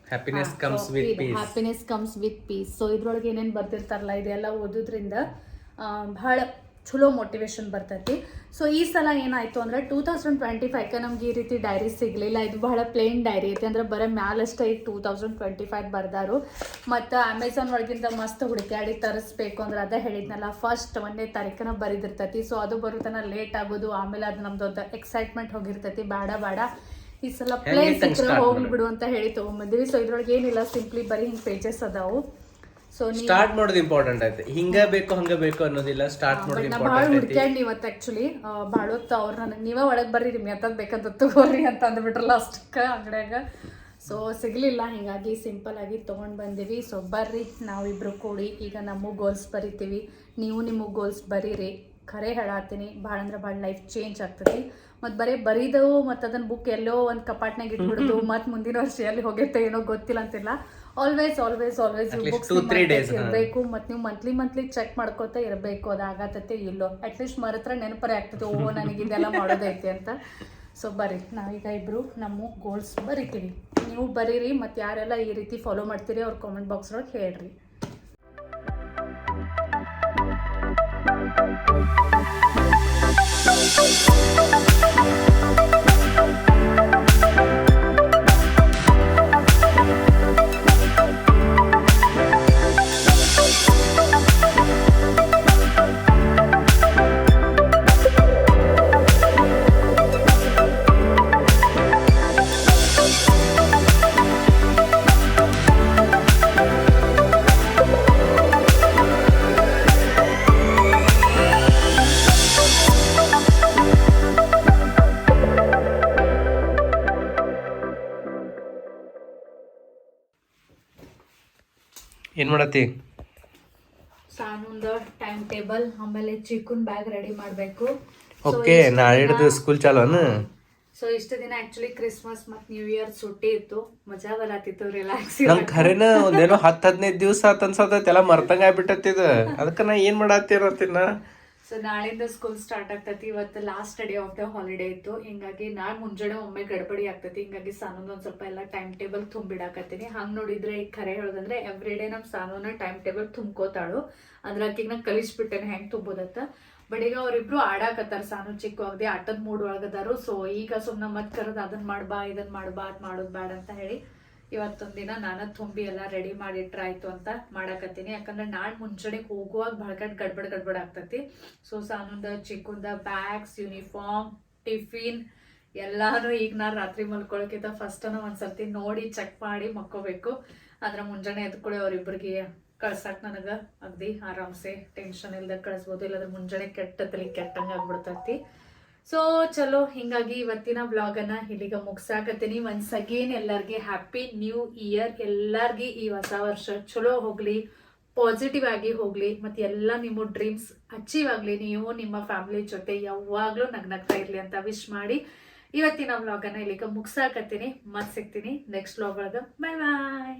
happiness comes with peace happiness comes with peace so ಇದ್ರೊಳಗೆ ಏನೇನು ಬರ್ತಿರ್ತಾರಲ್ಲ ಇದೆಲ್ಲ ಓದೋದ್ರಿಂದ ಬಹಳ ಚಲೋ ಮೋಟಿವೇಶನ್ ಬರ್ತೈತಿ. ಸೊ ಈ ಸಲ ಏನಾಯ್ತು ಅಂದ್ರೆ ಟೂ ತೌಸಂಡ್ ಟ್ವೆಂಟಿ ಫೈವ್ಗೆ ನಮ್ಗೆ ಈ ರೀತಿ ಡೈರಿ ಸಿಗ್ಲಿಲ್ಲ. ಇದು ಬಹಳ ಪ್ಲೇನ್ ಡೈರಿ ಐತಿ ಅಂದ್ರೆ ಬರೀ ಮ್ಯಾಲಷ್ಟೇ ಈಗ ಟೂ ತೌಸಂಡ್ ಟ್ವೆಂಟಿ ಫೈವ್ ಬರ್ದಾರು. ಮತ್ತು ಅಮೆಝಾನ್ ಒಳಗಿಂದ ಮಸ್ತ್ ಹುಡುಕಾಡಿ ತರಿಸ್ಬೇಕು ಅಂದ್ರೆ ಅದೇ ಹೇಳಿದ್ನಲ್ಲ ಫಸ್ಟ್ ಒಂದೇ ತಾರೀಕನ ಬರಿದಿರ್ತೈತಿ. ಸೊ ಅದು ಬರುತ್ತನ ಲೇಟ್ ಆಗೋದು ಆಮೇಲೆ ಅದು ನಮ್ದೊಂದು ಎಕ್ಸೈಟ್ಮೆಂಟ್ ಹೋಗಿರ್ತೈತಿ. ಬೇಡ ಬೇಡ ಈ ಸಲ ಪ್ಲೇನ್ ಸಿಕ್ಕರೆ ಹೋಗ್ಲಿ ಬಿಡು ಅಂತ ಹೇಳಿ ತಗೊಂಬಂದಿವಿ ಸೊ ಇದ್ರೊಳಗೆ ಏನಿಲ್ಲ ಸಿಂಪ್ಲಿ ಬರೀ ಹಿಂಗೆ ಪೇಜಸ್ ಅದಾವು. ಸೊ ಸ್ಟಾರ್ಟ್ ಮಾಡೋದು ಇಂಪಾರ್ಟೆಂಟ್ ಐತೆ ಹಿಂಗ ಬೇಕು ಹಂಗ ಬೇಕು ಅನ್ನೋದಿಲ್ಲ. ಸ್ಟಾರ್ಟ್ ಮಾಡೋದು ಇಂಪಾರ್ಟೆಂಟ್ ಭಾಳ ಹುಡ್ಕ್ಯಾಂಡ್ ಇವತ್ತು ಆಕ್ಚುಲಿ ಭಾಳ ಹೊತ್ತು ಅವ್ರ ನನಗೆ ನೀವೇ ಒಳಗೆ ಬರ್ರಿ ನಿಮ್ಗೆ ಎತ್ತದ್ ಬೇಕಂತ ತಗೋರಿ ಅಂತ ಅಂದ್ಬಿಟ್ರಲ್ಲ ಅಷ್ಟಕ್ಕೆ ಅಂಗಡಿಯಾಗ. ಸೊ ಸಿಗ್ಲಿಲ್ಲ. ಹಿಂಗಾಗಿ ಸಿಂಪಲ್ ಆಗಿ ತೊಗೊಂಡು ಬಂದಿವಿ. ಸೊ ಬರ್ರಿ ನಾವಿಬ್ರು ಕೂಡಿ ಈಗ ನಮ್ಮ ಗೋಲ್ಸ್ ಬರಿತೀವಿ. ನೀವು ನಿಮ್ಮ ಗೋಲ್ಸ್ ಬರೀರಿ. ಖರೆ ಹೇಳತ್ತೀನಿ ಭಾಳ ಅಂದ್ರೆ ಭಾಳ ಲೈಫ್ ಚೇಂಜ್ ಆಗ್ತದೆ ಮತ್ತು ಬರೀ ಬರೀದವು ಮತ್ತು ಅದನ್ನ ಬುಕ್ ಎಲ್ಲೋ ಒಂದು ಕಪಾಟ್ನಾಗ ಇಟ್ಬಿಡುದು ಮತ್ತು ಮುಂದಿನ ವರ್ಷ ಎಲ್ಲಿ ಹೋಗೈತೆ ಏನೋ ಗೊತ್ತಿಲ್ಲ ಅಂತಿಲ್ಲ. Always always always At least books two, three days, ಹಾ. ಇರಬೇಕು ಮತ್ತು ನೀವು ಮಂತ್ಲಿ ಮಂತ್ಲಿ ಚೆಕ್ ಮಾಡ್ಕೊತಾ ಇರಬೇಕು ಅದು ಆಗತ್ತೈತೆ ಇಲ್ಲೋ ಅಟ್ಲೀಸ್ಟ್ ಮರತ್ರ ನೆನಪರೇ ಆಗ್ತದೆ ಓ ನನಗೆ ಇದೆಲ್ಲ ಮಾಡೋದೈತೆ ಅಂತ. ಸೊ ಬರ್ರಿ ನಾವೀಗ ಇಬ್ರು ನಮ್ಮ ಗೋಲ್ಸ್ ಬರಿತೀವಿ. ನೀವು ಬರೀರಿ ಮತ್ತು ಯಾರೆಲ್ಲ ಈ ರೀತಿ ಫಾಲೋ ಮಾಡ್ತೀರಿ ಅವ್ರ ಕಾಮೆಂಟ್ ಬಾಕ್ಸ್ ಒಳಗೆ ಹೇಳ್ರಿ. ಮಾಡತ್ತಿ ಸಾನೊಂದು ಟೈಮ್ ಟೇಬಲ್ ಆಮೇಲೆ ಚಿಕನ್ ಬ್ಯಾಗ್ ರೆಡಿ ಮಾಡಬೇಕು. ಓಕೆ ನಾಳೆ ಸ್ಕೂಲ್ ಚಾಲು ಸೊ ಇಷ್ಟು ದಿನ ಆಕ್ಚುಲಿ ಕ್ರಿಸ್ಮಸ್ ಮತ್ತು ನ್ಯೂ ಇಯರ್ ಸುಟ್ಟಿ ಇತ್ತು. ಮಜಾ ಬರತ್ತಿತ್ತು ರಿಲ್ಯಾಕ್ಸ್ ನಮ್ ಖರೇನ ಒಂದೇನೋ ಹತ್ ಹದಿನೈದು ದಿವಸ ಆತ್ ಅನ್ಸತೈತಿ ಎಲ್ಲ ಮರ್ತಂಗ ಆಗ್ಬಿಟ್ಟತ್ತಿದ ಅದಕ್ಕ ನಾ ಏನ್ ಮಾಡತ್ತಿರತ್ತಿನ ಸೊ ನಾಳಿಂದ ಸ್ಕೂಲ್ ಸ್ಟಾರ್ಟ್ ಆಗ್ತೈತಿ. ಇವತ್ತು last day of the holiday ಇತ್ತು. ಹಿಂಗಾಗಿ ನಾಳೆ ಮುಂಜಾನೆ ಒಮ್ಮೆ ಗಡ್ಬಡಿ ಆಗ್ತೈತಿ. ಹಿಂಗಾಗಿ ಸಾನೂನ್ ಒಂದು ಸ್ವಲ್ಪ ಎಲ್ಲ ಟೈಮ್ ಟೇಬಲ್ ತುಂಬಿಡಾಕತ್ತೀನಿ. ಹಂಗೆ ನೋಡಿದ್ರೆ ಈಗ ಖರೆ ಹೇಳೋದಂದ್ರೆ ಎವ್ರಿ ಡೇ ನಮ್ಮ ಸಾನೂನ ಟೈಮ್ ಟೇಬಲ್ ತುಂಬ್ಕೋತಾಳು. ಅಂದ್ರೆ ಆಕಿಗೆ ನಾ ಕಲಿಸ್ಬಿಟ್ಟೇನೆ ಹೆಂಗ್ ತುಂಬೋದತ್ತ. ಬಟ್ ಈಗ ಅವ್ರಿಬ್ರು ಆಡಾಕತ್ತಾರ ಸಾನು ಚಿಕ್ಕ ಆಗದೆ ಆಟದ ಮೂಡ್ ಒಳಗದಾರು. ಸೊ ಈಗ ಸುಮ್ಮನೆ ಮತ್ ಕರೆದು ಅದನ್ನ ಮಾಡ್ಬಾ, ಇದನ್ ಮಾಡ್ಬಾ, ಅದ್ ಮಾಡೋದು ಬೇಡ ಅಂತ ಹೇಳಿ ಇವತ್ತೊಂದ್ ದಿನ ನಾನು ತುಂಬಿ ಎಲ್ಲ ರೆಡಿ ಮಾಡಿಟ್ರಾಯ್ತು ಅಂತ ಮಾಡಾಕತ್ತೀನಿ. ಯಾಕಂದ್ರೆ ನಾಳೆ ಮುಂಜಾನೆ ಹೋಗುವಾಗ ಬಹಳ ಗಡ್ಬಡ್ ಗಡ್ಬಡ್ ಆಗ್ತೈತಿ. ಸೊ ಸಾನುಂದ ಚಿಕ್ಕುಂದ ಬ್ಯಾಗ್ಸ್ ಯೂನಿಫಾರ್ಮ್ ಟಿಫಿನ್ ಎಲ್ಲಾನು ಈಗ ನಾನು ರಾತ್ರಿ ಮಲ್ಕೊಳಕ್ಕಿಂತ ಫಸ್ಟ್ ಒಂದ್ಸರ್ತಿ ನೋಡಿ ಚೆಕ್ ಮಾಡಿ ಮಕ್ಕೋಬೇಕು. ಅದ್ರ ಮುಂಜಾನೆ ಎದ್ಕೊಳ್ಳಿ ಅವ್ರಿಬ್ರಿಗೆ ಕಳ್ಸಕ್ ನನಗೆ ಅಗ್ದಿ ಆರಾಮ್ಸೆ. ಟೆನ್ಷನ್ ಇಲ್ಲದೆ ಕಳಿಸ್ಬೋದು. ಇಲ್ಲಾಂದ್ರೆ ಮುಂಜಾನೆ ಕೆಟ್ಟ ತಲೆ ಕೆಟ್ಟಂಗ ಆಗ್ಬಿಡ್ತೈತಿ. ಸೊ ಚಲೋ, ಹಿಂಗಾಗಿ ಇವತ್ತಿನ ಬ್ಲಾಗ್ ಅನ್ನ ಇಲ್ಲಿಗ ಮುಗ್ಸಾಕತ್ತೀನಿ. ಒನ್ಸ್ ಅಗೇನ್ ಎಲ್ಲರಿಗೆ ಹ್ಯಾಪಿ ನ್ಯೂ ಇಯರ್ ಎಲ್ಲರಿಗೆ ಈ ಹೊಸ ವರ್ಷ ಚಲೋ ಹೋಗ್ಲಿ ಪಾಸಿಟಿವ್ ಆಗಿ ಹೋಗ್ಲಿ, ಮತ್ತೆ ಎಲ್ಲ ನಿಮ್ಮ ಡ್ರೀಮ್ಸ್ ಅಚೀವ್ ಆಗಲಿ, ನೀವು ನಿಮ್ಮ ಫ್ಯಾಮಿಲಿ ಜೊತೆ ಯಾವಾಗಲೂ ನಗ್ನಗ್ತಾ ಇರಲಿ ಅಂತ ವಿಶ್ ಮಾಡಿ ಇವತ್ತಿನ ವ್ಲಾಗನ್ನ ಇಲ್ಲಿಗ ಮುಗ್ಸಾಕತ್ತೀನಿ. ಮತ್ತೆ ಸಿಗ್ತೀನಿ ನೆಕ್ಸ್ಟ್ ವ್ಲಾಗ್ ಒಳಗೆ. ಬಾಯ್ ಬಾಯ್